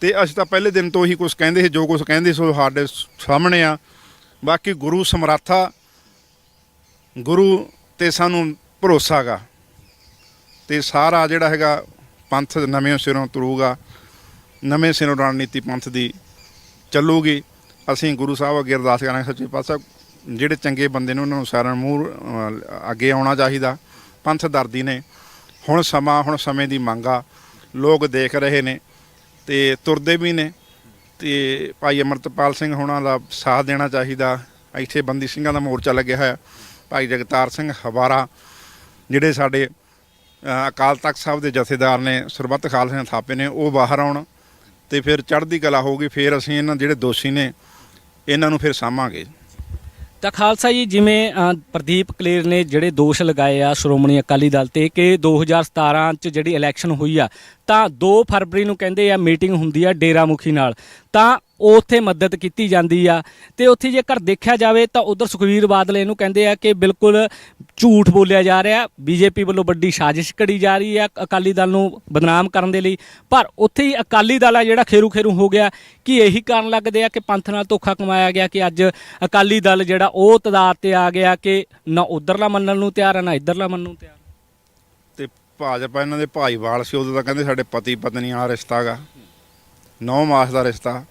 ਤੇ ਅਸੀਂ ਤਾਂ ਪਹਿਲੇ ਦਿਨ ਤੋਂ ਹੀ ਕੁਝ ਕਹਿੰਦੇ ਸੀ ਜੋ ਕੁਝ ਕਹਿੰਦੇ ਸੋ ਸਾਡੇ ਸਾਹਮਣੇ ਆ। ਬਾਕੀ ਗੁਰੂ ਸਮਰੱਥਾ ਗੁਰੂ ਤੇ ਸਾਨੂੰ ਭਰੋਸਾ ਗਾ। ਤੇ ਸਾਰਾ ਜਿਹੜਾ ਹੈਗਾ ਪੰਥ ਨਵੇਂ ਸਿਰੋਂ ਤੁਰੂਗਾ ਨਵੇਂ ਸਿਰੋਂ ਰਣਨੀਤੀ ਪੰਥ ਦੀ ਚੱਲੂਗੀ। ਅਸੀਂ ਗੁਰੂ ਸਾਹਿਬ ਅੱਗੇ ਅਰਦਾਸ ਕਰਾਂਗੇ, ਸੱਚੇ ਪਾਤਸ਼ਾਹ, ਜਿਹੜੇ ਚੰਗੇ ਬੰਦੇ ਨੇ ਉਹਨਾਂ ਨੂੰ ਸਾਰਿਆਂ ਨੂੰ ਮੂੰਹ ਅੱਗੇ ਆਉਣਾ ਚਾਹੀਦਾ। ਪੰਥ ਦਰਦੀ ਨੇ। ਹੁਣ ਸਮਾਂ, ਹੁਣ ਸਮੇਂ ਦੀ ਮੰਗ ਆ। ਲੋਕ ਦੇਖ ਰਹੇ ਨੇ ਤੇ ਤੁਰਦੇ ਵੀ ਨੇ। ਤੇ ਭਾਈ ਅਮਰਤਪਾਲ ਸਿੰਘ ਹੋਣਾ ਦਾ ਸਾਥ ਦੇਣਾ ਚਾਹੀਦਾ। ਇੱਥੇ ਬੰਦੀ ਸਿੰਘਾਂ ਦਾ ਮੋਰਚਾ ਲੱਗਿਆ ਹੋਇਆ। ਭਾਈ ਜਗਤਾਰ ਸਿੰਘ ਹਵਾਰਾ, ਜਿਹੜੇ ਸਾਡੇ ਅਕਾਲ ਤਖਤ ਸਾਹਿਬ ਦੇ ਜਥੇਦਾਰ ਨੇ, ਸਰਬੱਤ ਖਾਲਸੇ ਥਾਪੇ ਨੇ, ਉਹ ਬਾਹਰ ਆਉਣ ਤੇ ਫਿਰ ਚੜ੍ਹਦੀ ਕਲਾ ਹੋਊਗੀ। ਫਿਰ ਅਸੀਂ ਇਹਨਾਂ ਜਿਹੜੇ ਦੋਸ਼ੀ ਨੇ ਇਹਨਾਂ ਨੂੰ ਫਿਰ ਸਾਂਭਾਂਗੇ। ਤਾਂ ਖਾਲਸਾ ਜੀ, ਜਿਵੇਂ ਪ੍ਰਦੀਪ ਕਲੇਰ ਨੇ ਜਿਹੜੇ ਦੋਸ਼ ਲਗਾਏ ਆ ਸ਼੍ਰੋਮਣੀ ਅਕਾਲੀ ਦਲ ਤੇ ਕਿ 2017 ਚ ਜਿਹੜੀ ਇਲੈਕਸ਼ਨ ਹੋਈ ਆ, ਤਾਂ 2 ਫਰਵਰੀ ਨੂੰ ਕਹਿੰਦੇ ਆ ਮੀਟਿੰਗ ਹੁੰਦੀ ਆ ਡੇਰਾ ਮੁਖੀ ਨਾਲ। ਤਾਂ ਉਹ ਉੱਥੇ ਮਦਦ ਕੀਤੀ ਜਾਂਦੀ ਆ। ਤੇ ਉੱਥੇ ਜੇਕਰ ਦੇਖਿਆ ਜਾਵੇ ਤਾਂ ਉਧਰ ਸੁਖਵੀਰ ਬਾਦਲ ਇਹਨੂੰ ਕਹਿੰਦੇ ਆ ਕਿ ਬਿਲਕੁਲ ਝੂਠ ਬੋਲਿਆ ਜਾ ਰਿਹਾ। ਬੀਜੇਪੀ ਵੱਲੋਂ ਵੱਡੀ ਸਾਜ਼ਿਸ਼ ਘੜੀ ਜਾ ਰਹੀ ਆ ਅਕਾਲੀ ਦਲ ਨੂੰ ਬਦਨਾਮ ਕਰਨ ਦੇ ਲਈ। ਪਰ ਉੱਥੇ ਹੀ ਅਕਾਲੀ ਦਲ ਆ ਜਿਹੜਾ ਖੇਰੂ ਖੇਰੂ ਹੋ ਗਿਆ। ਕਿ ਇਹੀ ਕਾਰਨ ਲੱਗਦੇ ਆ ਕਿ ਪੰਥ ਨਾਲ ਧੋਖਾ ਕਮਾਇਆ ਗਿਆ ਕਿ ਅੱਜ ਅਕਾਲੀ ਦਲ ਜਿਹੜਾ ਉਹ ਤਦਾਦ ਤੇ ਆ ਗਿਆ ਕਿ ਨਾ ਉਧਰਲਾ ਮੰਨਣ ਨੂੰ ਤਿਆਰ ਆ, ਨਾ ਇਧਰਲਾ ਮੰਨਣ ਨੂੰ ਤਿਆਰ ਤੇ ਭਾਜਪਾ ਇਹਨਾਂ ਦੇ ਭਾਈਵਾਲ ਸੀ, ਉਦੋਂ ਤਾਂ ਕਹਿੰਦੇ ਸਾਡੇ ਪਤੀ ਪਤਨੀ ਵਾਲਾ ਰਿਸ਼ਤਾ ਗਾ। 9 ਮਾਸ ਦਾ ਰਿਸ਼ਤਾ।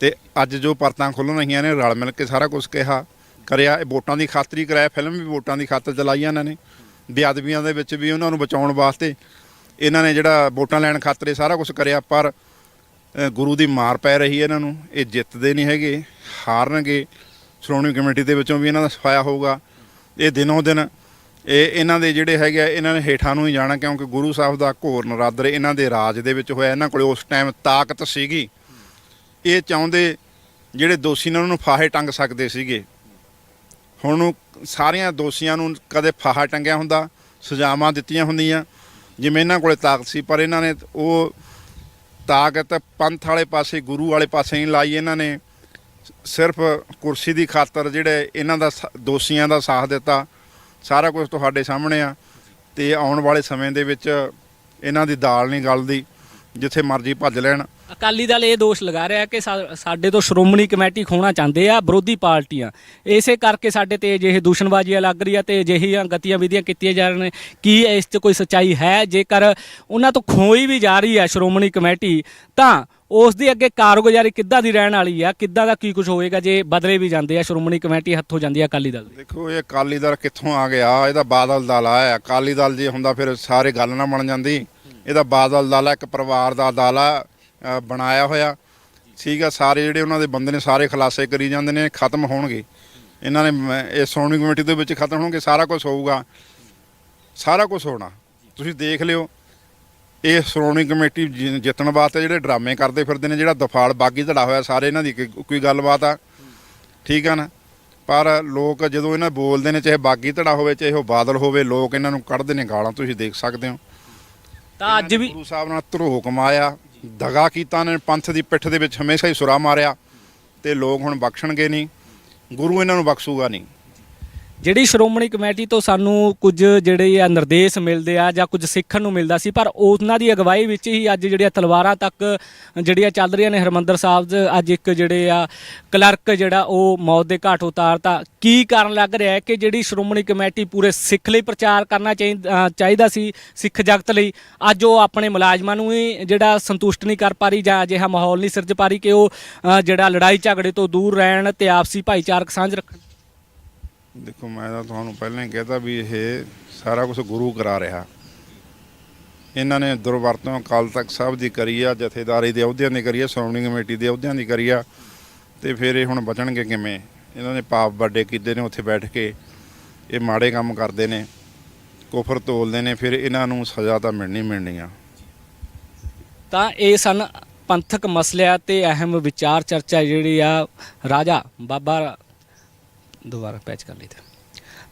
ਤੇ ਅੱਜ ਜੋ ਪਰਤਾਂ ਖੁੱਲ੍ਹਣ ਰਹੀਆਂ ਨੇ ਰਲ ਮਿਲ ਕੇ ਸਾਰਾ ਕੁਝ ਕਿਹਾ ਕਰਿਆ। ਇਹ ਵੋਟਾਂ ਦੀ ਖਾਤਰੀ ਕਰਾਇਆ ਫਿਲਮ ਵੀ ਵੋਟਾਂ ਦੀ ਖਾਤਰ ਚਲਾਈ ਇਹਨਾਂ ਨੇ। ਬੇਅਦਬੀਆਂ ਦੇ ਵਿੱਚ ਵੀ ਉਹਨਾਂ ਨੂੰ ਬਚਾਉਣ ਵਾਸਤੇ ਇਹਨਾਂ ਨੇ ਜਿਹੜਾ ਵੋਟਾਂ ਲੈਣ ਖਾਤਰ ਸਾਰਾ ਕੁਝ ਕਰਿਆ ਪਰ ਗੁਰੂ ਦੀ ਮਾਰ ਪੈ ਰਹੀ ਹੈ ਇਹਨਾਂ ਨੂੰ। ਇਹ ਜਿੱਤਦੇ ਨਹੀਂ ਹੈਗੇ ਹਾਰਨਗੇ। ਸ਼੍ਰੋਮਣੀ ਕਮੇਟੀ ਦੇ ਵਿੱਚੋਂ ਵੀ ਇਹਨਾਂ ਦਾ ਸਫਾਇਆ ਹੋਊਗਾ। ਇਹ ਦਿਨੋਂ ਦਿਨ ਇਹ ਇਹਨਾਂ ਦੇ ਜਿਹੜੇ ਹੈਗੇ ਆ, ਇਹਨਾਂ ਨੇ ਹੇਠਾਂ ਨੂੰ ਹੀ ਜਾਣਾ ਕਿਉਂਕਿ ਗੁਰੂ ਸਾਹਿਬ ਦਾ ਘੋਰ ਨਰਾਦਰ ਇਹਨਾਂ ਦੇ ਰਾਜ ਦੇ ਵਿੱਚ ਹੋਇਆ। ਇਹਨਾਂ ਕੋਲੇ ਉਸ ਟਾਈਮ ਤਾਕਤ ਸੀਗੀ। ਇਹ ਚਾਹੁੰਦੇ ਜਿਹੜੇ ਦੋਸ਼ੀ ਨੇ ਉਹਨਾਂ ਨੂੰ ਫਾਹੇ ਟੰਗ ਸਕਦੇ ਸੀਗੇ। ਹੁਣ ਉਹ ਸਾਰਿਆਂ ਦੋਸ਼ੀਆਂ ਨੂੰ ਕਦੇ ਫਾਹਾ ਟੰਗਿਆ ਹੁੰਦਾ, ਸਜ਼ਾਵਾਂ ਦਿੱਤੀਆਂ ਹੁੰਦੀਆਂ। ਜਿਵੇਂ ਇਹਨਾਂ ਕੋਲੇ ਤਾਕਤ ਸੀ, ਪਰ ਇਹਨਾਂ ਨੇ ਉਹ ਤਾਕਤ ਪੰਥ ਵਾਲੇ ਪਾਸੇ, ਗੁਰੂ ਵਾਲੇ ਪਾਸੇ ਨਹੀਂ ਲਾਈ ਇਹਨਾਂ ਨੇ। ਸਿਰਫ ਕੁਰਸੀ ਦੀ ਖਾਤਰ ਜਿਹੜੇ ਇਹਨਾਂ ਦਾ ਸ- ਦੋਸ਼ੀਆਂ ਦਾ ਸਾਥ ਦਿੱਤਾ। ਸਾਰਾ ਕੁਝ ਤੁਹਾਡੇ ਸਾਹਮਣੇ ਆ। ਤੇ ਆਉਣ ਵਾਲੇ ਸਮੇਂ ਦੇ ਵਿੱਚ ਇਹਨਾਂ ਦੀ ਦਾਲ ਨਹੀਂ ਗਲਦੀ। ਜਿੱਥੇ ਮਰਜ਼ੀ ਭੱਜ ਲੈਣ। ਅਕਾਲੀ ਦਲ ਇਹ ਦੋਸ਼ ਲਗਾ ਰਿਹਾ ਕਿ ਸਾਡੇ ਤੋਂ ਸ਼੍ਰੋਮਣੀ ਕਮੇਟੀ ਖੋਣਾ ਚਾਹੁੰਦੇ ਆ ਵਿਰੋਧੀ ਪਾਰਟੀਆਂ। ਇਸੇ ਕਰਕੇ ਸਾਡੇ ਤੇ ਅਜਿਹੇ ਦੂਸ਼ਣਬਾਜ਼ੀਆਂ ਲੱਗ ਰਹੀਆਂ ਤੇ ਅਜਿਹੀਆਂ ਗਤੀਆਂ ਵਿਧੀਆਂ ਕੀਤੀਆਂ ਜਾ ਰਹੀਆਂ ਨੇ। ਕੀ ਇਸ 'ਚ ਕੋਈ ਸੱਚਾਈ ਹੈ? ਜੇਕਰ ਉਹਨਾਂ ਤੋਂ ਖੋਈ ਵੀ ਜਾ ਰਹੀ ਹੈ ਸ਼੍ਰੋਮਣੀ ਕਮੇਟੀ ਤਾਂ ਉਸ ਦੀ ਅੱਗੇ ਕਾਰਗੁਜ਼ਾਰੀ ਕਿੱਦਾਂ ਦੀ ਰਹਿਣ ਵਾਲੀ ਆ? ਕਿੱਦਾਂ ਦਾ ਕੀ ਕੁਝ ਹੋਏਗਾ ਜੇ ਬਦਲੇ ਵੀ ਜਾਂਦੇ ਆ ਸ਼੍ਰੋਮਣੀ ਕਮੇਟੀ ਹੱਥੋਂ ਜਾਂਦੀ ਆ ਅਕਾਲੀ ਦਲ ਦੀ? ਦੇਖੋ ਇਹ ਅਕਾਲੀ ਦਲ ਕਿੱਥੋਂ ਆ ਗਿਆ? ਇਹਦਾ ਬਾਦਲ ਦਲ ਆ ਅਕਾਲੀ ਦਲ ਜੇ ਹੁੰਦਾ ਫਿਰ ਸਾਰੇ ਗੱਲ ਨਾ ਬਣ ਜਾਂਦੀ। ਇਹਦਾ ਬਾਦਲ ਦਲ, ਇੱਕ ਪਰਿਵਾਰ ਦਾ ਦਲ ਬਣਾਇਆ ਹੋਇਆ। ਠੀਕ ਆ, ਸਾਰੇ ਜਿਹੜੇ ਉਹਨਾਂ ਦੇ ਬੰਦੇ ਨੇ, ਸਾਰੇ ਖੁਲਾਸੇ ਕਰੀ ਜਾਂਦੇ ਨੇ, ਖਤਮ ਹੋਣਗੇ। ਇਹਨਾਂ ਨੇ, ਮ- ਇਹ ਸ਼੍ਰੋਮਣੀ ਕਮੇਟੀ ਦੇ ਵਿੱਚ ਖਤਮ ਹੋਣਗੇ, ਸਾਰਾ ਕੁਝ ਹੋਊਗਾ। ਸਾਰਾ ਕੁਝ ਹੋਣਾ। ਤੁਸੀਂ ਦੇਖ ਲਿਓ, ਇਹ ਸ਼੍ਰੋਮਣੀ ਕਮੇਟੀ ਜਿ- ਜਿੱਤਣ ਵਾਸਤੇ ਜਿਹੜੇ ਡਰਾਮੇ ਕਰਦੇ ਫਿਰਦੇ ਨੇ, ਜਿਹੜਾ ਦਫਾੜ ਬਾਗੀ ਧੜਾ ਹੋਇਆ, ਸਾਰੇ ਇਹਨਾਂ ਦੀ ਕੋਈ ਗੱਲਬਾਤ ਆ। ਠੀਕ ਆ ਨਾ? ਪਰ ਲੋਕ ਜਦੋਂ ਇਹਨਾਂ ਬੋਲਦੇ ਨੇ, ਚਾਹੇ ਬਾਗੀ ਧੜਾ ਹੋਵੇ, ਚਾਹੇ ਉਹ ਬਾਦਲ ਹੋਵੇ, ਲੋਕ ਇਹਨਾਂ ਨੂੰ ਕੱਢਦੇ ਨੇ ਗਾਲਾਂ, ਤੁਸੀਂ ਦੇਖ ਸਕਦੇ ਹੋ। ਤਾਂ ਅੱਜ ਵੀ ਗੁਰੂ ਸਾਹਿਬ ਨਾਲ ਧਰੋਹ ਕਮਾਇਆ ਦਗਾ ਕੀਤਾ ਨੇ ਪੰਥ ਦੀ ਪਿੱਠ ਦੇ ਵਿੱਚ ਹਮੇਸ਼ਾ ਹੀ ਸੁਰਾ ਮਾਰਿਆ ਤੇ ਲੋਕ ਹੁਣ ਬਖਸ਼ਣਗੇ ਨਹੀਂ ਗੁਰੂ ਇਹਨਾਂ ਨੂੰ ਬਖਸ਼ੂਗਾ ਨਹੀਂ। ਜਿਹੜੀ ਸ਼੍ਰੋਮਣੀ ਕਮੇਟੀ ਤੋਂ ਸਾਨੂੰ ਕੁਝ ਜਿਹੜੇ ਆ ਨਿਰਦੇਸ਼ ਮਿਲਦੇ ਆ ਜਾਂ ਕੁਝ ਸਿੱਖਣ ਨੂੰ ਮਿਲਦਾ ਸੀ, ਪਰ ਉਹਨਾਂ ਦੀ ਅਗਵਾਈ ਵਿੱਚ ਹੀ ਅੱਜ ਜਿਹੜੀਆਂ ਤਲਵਾਰਾਂ ਤੱਕ ਜਿਹੜੀਆਂ ਚੱਲ ਰਹੀਆਂ ਨੇ ਹਰਮੰਦਰ ਸਾਹਿਬ 'ਚ, ਅੱਜ ਇੱਕ ਜਿਹੜੇ ਆ ਕਲਰਕ ਜਿਹੜਾ ਉਹ ਮੌਤ ਦੇ ਘਾਟ ਉਤਾਰਤਾ। ਕੀ ਕਾਰਨ ਲੱਗ ਰਿਹਾ ਹੈ ਕਿ ਜਿਹੜੀ ਸ਼੍ਰੋਮਣੀ ਕਮੇਟੀ ਪੂਰੇ ਸਿੱਖ ਲਈ ਪ੍ਰਚਾਰ ਕਰਨਾ ਚਾਹੀਦਾ ਚਾਹੀਦਾ ਸੀ ਸਿੱਖ ਜਗਤ ਲਈ, ਅੱਜ ਉਹ ਆਪਣੇ ਮੁਲਾਜ਼ਮਾਂ ਨੂੰ ਹੀ ਜਿਹੜਾ ਸੰਤੁਸ਼ਟ ਨਹੀਂ ਕਰ ਪਾ ਰਹੀ ਜਾਂ ਅਜਿਹਾ ਮਾਹੌਲ ਨਹੀਂ ਸਿਰਜ ਪਾ ਰਹੀ ਕਿ ਉਹ ਜਿਹੜਾ ਲੜਾਈ ਝਗੜੇ ਤੋਂ ਦੂਰ ਰਹਿਣ ਤੇ ਆਪਸੀ ਭਾਈਚਾਰਕ ਸਾਂਝ ਰੱਖਣ। ਦੇਖੋ, ਮੈਂ ਤਾਂ ਤੁਹਾਨੂੰ ਪਹਿਲਾਂ ਹੀ ਕਹਿਤਾ ਵੀ ਇਹ ਸਾਰਾ ਕੁਝ ਗੁਰੂ ਕਰਾ ਰਿਹਾ। ਇਹਨਾਂ ਨੇ ਦੁਰਵਰਤੋਂ ਅਕਾਲ ਤਖਤ ਸਾਹਿਬ ਦੀ ਕਰੀ ਆ, ਜਥੇਦਾਰੀ ਦੇ ਅਹੁਦਿਆਂ ਦੀ ਕਰੀ ਆ, ਸ਼੍ਰੋਮਣੀ ਕਮੇਟੀ ਦੇ ਅਹੁਦਿਆਂ ਦੀ ਕਰੀ ਆ। ਤੇ ਫਿਰ ਇਹ ਹੁਣ ਬਚਣਗੇ ਕਿਵੇਂ? ਇਹਨਾਂ ਨੇ ਪਾਪ ਵੱਡੇ ਕੀਤੇ ਨੇ ਉੱਥੇ ਬੈਠ ਕੇ। ਇਹ ਮਾੜੇ ਕੰਮ ਕਰਦੇ ਨੇ, ਕੁਫਰ ਤੋਲਦੇ ਨੇ, ਫਿਰ ਇਹਨਾਂ ਨੂੰ ਸਜ਼ਾ ਤਾਂ ਮਿਲਣੀ ਮਿਲਣੀ ਆ। ਤਾਂ ਇਹ ਸਨ ਪੰਥਕ ਮਸਲਿਆਂ ਤੇ ਅਹਿਮ ਵਿਚਾਰ ਚਰਚਾ ਜਿਹੜੀ ਆ ਰਾਜਾ ਬਾਬਾ ਦੁਬਾਰਾ ਪੈਚ ਕਰ ਲਈ ਤੇ।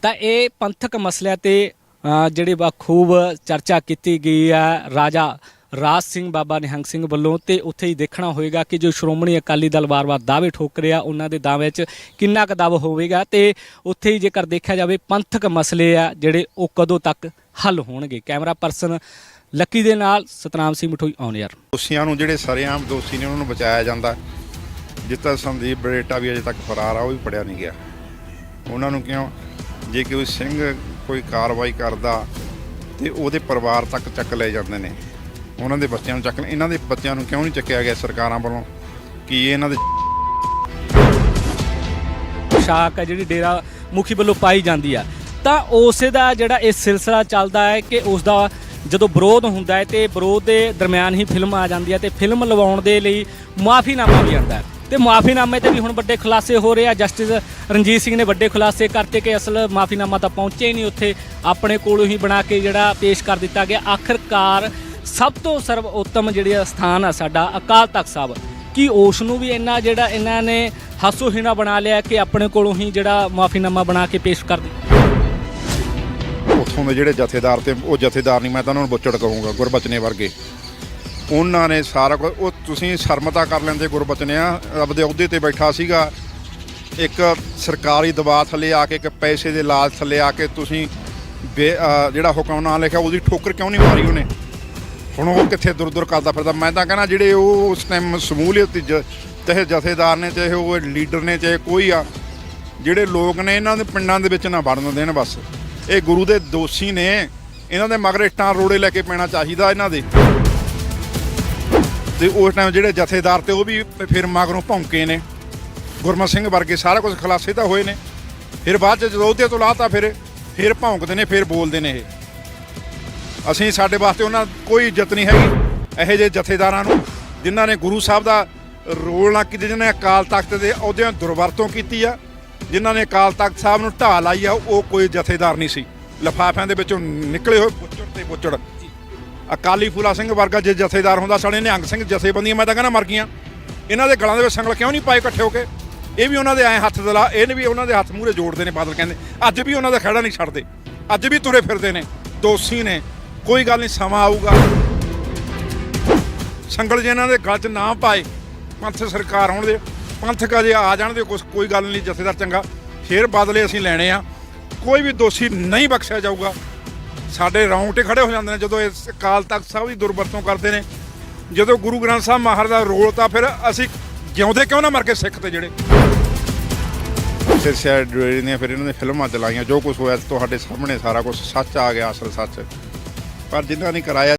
ਤਾਂ ਇਹ ਪੰਥਕ ਮਸਲਿਆਂ ਤੇ ਅ, ਜਿਹੜੀ ਬਾ ਖੂਬ ਚਰਚਾ ਕੀਤੀ ਗਈ ਹੈ ਰਾਜਾ ਰਾਜ ਸਿੰਘ ਬਾਬਾ ਨਿਹੰਗ ਸਿੰਘ ਵੱਲੋਂ ਤੇ ਉੱਥੇ ਹੀ ਦੇਖਣਾ ਹੋਏਗਾ ਕਿ ਜੋ ਸ਼੍ਰੋਮਣੀ ਅਕਾਲੀ ਦਲ ਵਾਰ-ਵਾਰ ਦਾਅਵੇ ਠੋਕ ਰਿਹਾ ਉਹਨਾਂ ਦੇ ਦਾਅਵੇ 'ਚ ਕਿੰਨਾ ਕੁ ਦਬ ਹੋਵੇਗਾ ਤੇ ਉੱਥੇ ਹੀ ਜੇਕਰ ਦੇਖਿਆ ਜਾਵੇ ਪੰਥਕ ਮਸਲੇ ਆ ਜਿਹੜੇ ਉਹ ਕਦੋਂ ਤੱਕ ਹੱਲ ਹੋਣਗੇ। ਕੈਮਰਾ ਪਰਸਨ ਲੱਕੀ ਦੇ ਨਾਲ ਸਤਨਾਮ ਸਿੰਘ ਮਠੋਈ ਆਨ ਯਾਰ ਦੋਸ਼ੀਆਂ ਨੂੰ ਜਿਹੜੇ ਸਰੇਆਮ ਦੋਸ਼ੀ ਨੇ ਉਹਨਾਂ ਨੂੰ ਬਚਾਇਆ ਜਾਂਦਾ। ਜਿਸ ਸੰਦੀਪ ਬਰੇਟਾ ਵੀ ਅਜੇ ਤੱਕ ਫਰਾਰ ਆ ਉਹ ਵੀ ਪੜਿਆ ਨਹੀਂ ਗਿਆ। ਉਹਨਾਂ ਨੂੰ ਕਿਉਂ? ਜੇ ਕੋਈ ਸਿੰਘ ਕੋਈ ਕਾਰਵਾਈ ਕਰਦਾ ਤੇ ਉਹਦੇ ਪਰਿਵਾਰ ਤੱਕ ਚੱਕ ਲਏ ਜਾਂਦੇ ਨੇ। ਉਹਨਾਂ ਦੇ ਬੱਚਿਆਂ ਨੂੰ ਚੱਕ ਇਹਨਾਂ ਦੇ ਬੱਚਿਆਂ ਨੂੰ ਕਿਉਂ ਨਹੀਂ ਚੱਕਿਆ ਗਿਆ ਸਰਕਾਰਾਂ ਵੱਲੋਂ? ਕਿ ਇਹਨਾਂ ਦੇ ਸ਼ਾਕ ਹੈ ਜਿਹੜੀ ਡੇਰਾ ਮੁਖੀ ਵੱਲੋਂ ਪਾਈ ਜਾਂਦੀ ਆ। ਤਾਂ ਉਸੇ ਦਾ ਜਿਹੜਾ ਇਹ ਸਿਲਸਿਲਾ ਚੱਲਦਾ ਹੈ ਕਿ ਉਸ ਦਾ ਜਦੋਂ ਵਿਰੋਧ ਹੁੰਦਾ ਹੈ ਤੇ ਵਿਰੋਧ ਦੇ ਦਰਮਿਆਨ ਹੀ ਫਿਲਮ ਆ ਜਾਂਦੀ ਹੈ ਤੇ ਫਿਲਮ ਲਵਾਉਣ ਦੇ ਲਈ ਮੁਆਫੀਨਾਮਾ ਵੀ ਆਉਂਦਾ ਹੈ। ਤੇ ਮਾਫ਼ੀਨਾਮੇ ਤੇ ਵੀ ਹੁਣ ਵੱਡੇ ਖੁਲਾਸੇ ਹੋ ਰਹੇ ਆ। ਜਸਟਿਸ ਰਣਜੀਤ ਸਿੰਘ ਨੇ ਵੱਡੇ ਖੁਲਾਸੇ ਕਰਤੇ ਕਿ ਅਸਲ ਮੁਆਫੀਨਾਮਾ ਤਾਂ ਪਹੁੰਚੇ ਹੀ ਨਹੀਂ ਉੱਥੇ। ਆਪਣੇ ਕੋਲੋਂ ਹੀ ਬਣਾ ਕੇ ਜਿਹੜਾ ਪੇਸ਼ ਕਰ ਦਿੱਤਾ ਗਿਆ। ਆਖਰਕਾਰ ਸਭ ਤੋਂ ਸਰਵ ਉੱਤਮ ਜਿਹੜਾ ਸਥਾਨ ਆ ਸਾਡਾ ਅਕਾਲ ਤਖਤ ਸਾਹਿਬ। ਕਿ ਉਸ ਨੂੰ ਵੀ ਇੰਨਾ ਜਿਹੜਾ ਇਹਨਾਂ ਨੇ ਹਾਸੋਹੀਣਾ ਬਣਾ ਲਿਆ ਕਿ ਆਪਣੇ ਕੋਲੋਂ ਹੀ ਜਿਹੜਾ ਮਾਫ਼ੀਨਾਮਾ ਬਣਾ ਕੇ ਪੇਸ਼ ਕਰ ਦਿੱਤਾ? ਉੱਥੋਂ ਦੇ ਜਿਹੜੇ ਜਥੇਦਾਰ ਤੇ ਉਹ ਜਥੇਦਾਰ ਨਹੀਂ, ਮੈਂ ਤਾਂ ਉਹਨਾਂ ਨੂੰ ਬੁੱਚੜ ਕਹੂੰਗਾ, ਗੁਰਬਚਨੇ ਵਰਗੇ। ਉਹਨਾਂ ਨੇ ਸਾਰਾ ਕੁਝ ਉਹ ਤੁਸੀਂ ਸ਼ਰਮਤਾ ਕਰ ਲੈਂਦੇ ਗੁਰਬਚਨਿਆ। ਆਪਦੇ ਅਹੁਦੇ ਤੇ ਬੈਠਾ ਸੀਗਾ। ਇੱਕ ਸਰਕਾਰੀ ਦਬਾਅ ਥੱਲੇ ਆ ਕੇ, ਇੱਕ ਪੈਸੇ ਦੇ ਲਾਲਚ ਥੱਲੇ ਆ ਕੇ ਤੁਸੀਂ ਬੇ- ਅਹ ਜਿਹੜਾ ਹੁਕਮਨਾਮਾ ਲਿਖਿਆ, ਉਹਦੀ ਠੋਕਰ ਕਿਉਂ ਨਹੀਂ ਮਾਰੀ ਉਹਨੇ? ਹੁਣ ਉਹ ਕਿੱਥੇ ਦੁਰ ਦੁਰ ਕਰਦਾ ਫਿਰਦਾ? ਮੈਂ ਤਾਂ ਕਹਿੰਦਾ ਜਿਹੜੇ ਉਹ ਉਸ ਟਾਈਮ ਸਮੂਲੀਅਤ ਜ- ਚਾਹੇ ਜਥੇਦਾਰ ਨੇ, ਚਾਹੇ ਉਹ ਲੀਡਰ ਨੇ, ਚਾਹੇ ਕੋਈ ਆ, ਜਿਹੜੇ ਲੋਕ ਨੇ, ਇਹਨਾਂ ਦੇ ਪਿੰਡਾਂ ਦੇ ਵਿੱਚ ਨਾ ਵੜਨ ਦੇਣ ਬਸ। ਇਹ ਗੁਰੂ ਦੇ ਦੋਸ਼ੀ ਨੇ, ਇਹਨਾਂ ਦੇ ਮਗਰ ਇੱਟਾਂ ਰੋੜੇ ਲੈ ਕੇ ਪੈਣਾ ਚਾਹੀਦਾ ਇਹਨਾਂ ਦੇ। ਤੇ ਉਸ ਟਾਈਮ ਜਿਹੜੇ ਜਥੇਦਾਰ ਤੇ ਉਹ ਵੀ ਫਿਰ ਮਗਰੋਂ ਭੌਂਕੇ ਨੇ। ਗੁਰਮਤ ਸਿੰਘ ਵਰਗੇ ਸਾਰਾ ਕੁਝ ਖੁਲਾਸੇ ਤਾਂ ਹੋਏ ਨੇ। ਫਿਰ ਬਾਅਦ ਚ ਜਦੋਂ ਉਹਦੇ ਤੋਂ ਲਾਤਾ ਫਿਰ ਫਿਰ ਭੌਂਕਦੇ ਨੇ, ਫਿਰ ਬੋਲਦੇ ਨੇ ਇਹ। ਅਸੀਂ ਸਾਡੇ ਵਾਸਤੇ ਉਹਨਾਂ ਕੋਈ ਇੱਜ਼ਤ ਨਹੀਂ ਹੈਗੀ, ਇਹੋ ਜਿਹੇ ਜਥੇਦਾਰਾਂ ਨੂੰ, ਜਿਨ੍ਹਾਂ ਨੇ ਗੁਰੂ ਸਾਹਿਬ ਦਾ ਰੋਲ ਨਾ ਕੀਤਾ, ਜਿਨ੍ਹਾਂ ਨੇ ਅਕਾਲ ਤਖਤ ਦੇ ਅਹੁਦਿਆਂ ਦੁਰਵਰਤੋਂ ਕੀਤੀ ਆ, ਜਿਨ੍ਹਾਂ ਨੇ ਅਕਾਲ ਤਖਤ ਸਾਹਿਬ ਨੂੰ ਢਾਹ ਲਾਈ ਆ, ਉਹ ਕੋਈ ਜਥੇਦਾਰ ਨਹੀਂ ਸੀ। ਲਫਾਫਿਆਂ ਦੇ ਵਿੱਚੋਂ ਨਿਕਲੇ ਹੋਏ ਪੁੱਚੜ ਤੇ ਪੁੱਚੜ ਅਕਾਲੀ ਫੂਲਾ ਸਿੰਘ ਵਰਗਾ ਜੇ ਜਥੇਦਾਰ ਹੁੰਦਾ ਸਾਡੇ ਨਿਹੰਗ ਸਿੰਘ ਜਥੇਬੰਦੀਆਂ, ਮੈਂ ਤਾਂ ਕਹਿੰਦਾ ਮਰ ਗਈਆਂ। ਇਹਨਾਂ ਦੇ ਗਲਾਂ ਦੇ ਵਿੱਚ ਸੰਗਲ ਕਿਉਂ ਨਹੀਂ ਪਾਏ ਇਕੱਠੇ ਹੋ ਕੇ? ਇਹ ਵੀ ਉਹਨਾਂ ਦੇ ਐ ਹੱਥ ਦਲਾ ਇਹਨੇ ਵੀ ਉਹਨਾਂ ਦੇ ਹੱਥ ਮੂਹਰੇ ਜੋੜਦੇ ਨੇ ਬਾਦਲ ਕਹਿੰਦੇ। ਅੱਜ ਵੀ ਉਹਨਾਂ ਦਾ ਖੜਾ ਨਹੀਂ ਛੱਡਦੇ। ਅੱਜ ਵੀ ਤੁਰੇ ਫਿਰਦੇ ਨੇ, ਦੋਸ਼ੀ ਨੇ। ਕੋਈ ਗੱਲ ਨਹੀਂ, ਸਮਾਂ ਆਊਗਾ। ਸੰਗਲ ਜੇ ਇਹਨਾਂ ਦੇ ਗਲ 'ਚ ਨਾ ਪਾਏ, ਪੰਥ ਸਰਕਾਰ ਆਉਣ ਦੇ ਪੰਥਕ ਅਜੇ ਆ ਜਾਣ ਦੇ, ਕੁਛ ਕੋਈ ਗੱਲ ਨਹੀਂ, ਜਥੇਦਾਰ ਚੰਗਾ। ਫੇਰ ਬਦਲੇ ਅਸੀਂ ਲੈਣੇ ਆ। ਕੋਈ ਵੀ ਦੋਸ਼ੀ ਨਹੀਂ ਬਖਸ਼ਿਆ ਜਾਊਗਾ। ਸਾਡੇ ਰੌਂਗਟੇ ਖੜੇ ਹੋ ਜਾਂਦੇ ਨੇ, ਜਦੋਂ ਇਸ ਅਕਾਲ ਤਖਤ ਸਾਹਿਬ ਦੀ ਦੁਰਵਰਤੋਂ ਕਰਦੇ ਨੇ, ਜਦੋਂ ਗੁਰੂ ਗ੍ਰੰਥ ਸਾਹਿਬ ਮਹਾਰਾਜ ਦਾ ਰੋਲ ਤਾਂ ਫਿਰ ਅਸੀਂ ਜਿਉਂਦੇ ਕਿਉਂ ਨਾ ਮਰ ਕੇ ਸਿੱਖ ਤੇ ਜਿਹੜੇ। ਫਿਰ ਸ਼ਾਇਦ ਨੇ ਫਿਰ ਇਹਨਾਂ ਨੇ ਫਿਲਮਾਂ ਚਲਾਈਆਂ, ਜੋ ਕੁਝ ਹੋਇਆ ਤੁਹਾਡੇ ਸਾਹਮਣੇ ਸਾਰਾ ਕੁਝ ਸੱਚ ਆ ਗਿਆ, ਅਸਲ ਸੱਚ। ਪਰ ਜਿਨ੍ਹਾਂ ਨੇ ਕਰਾਇਆ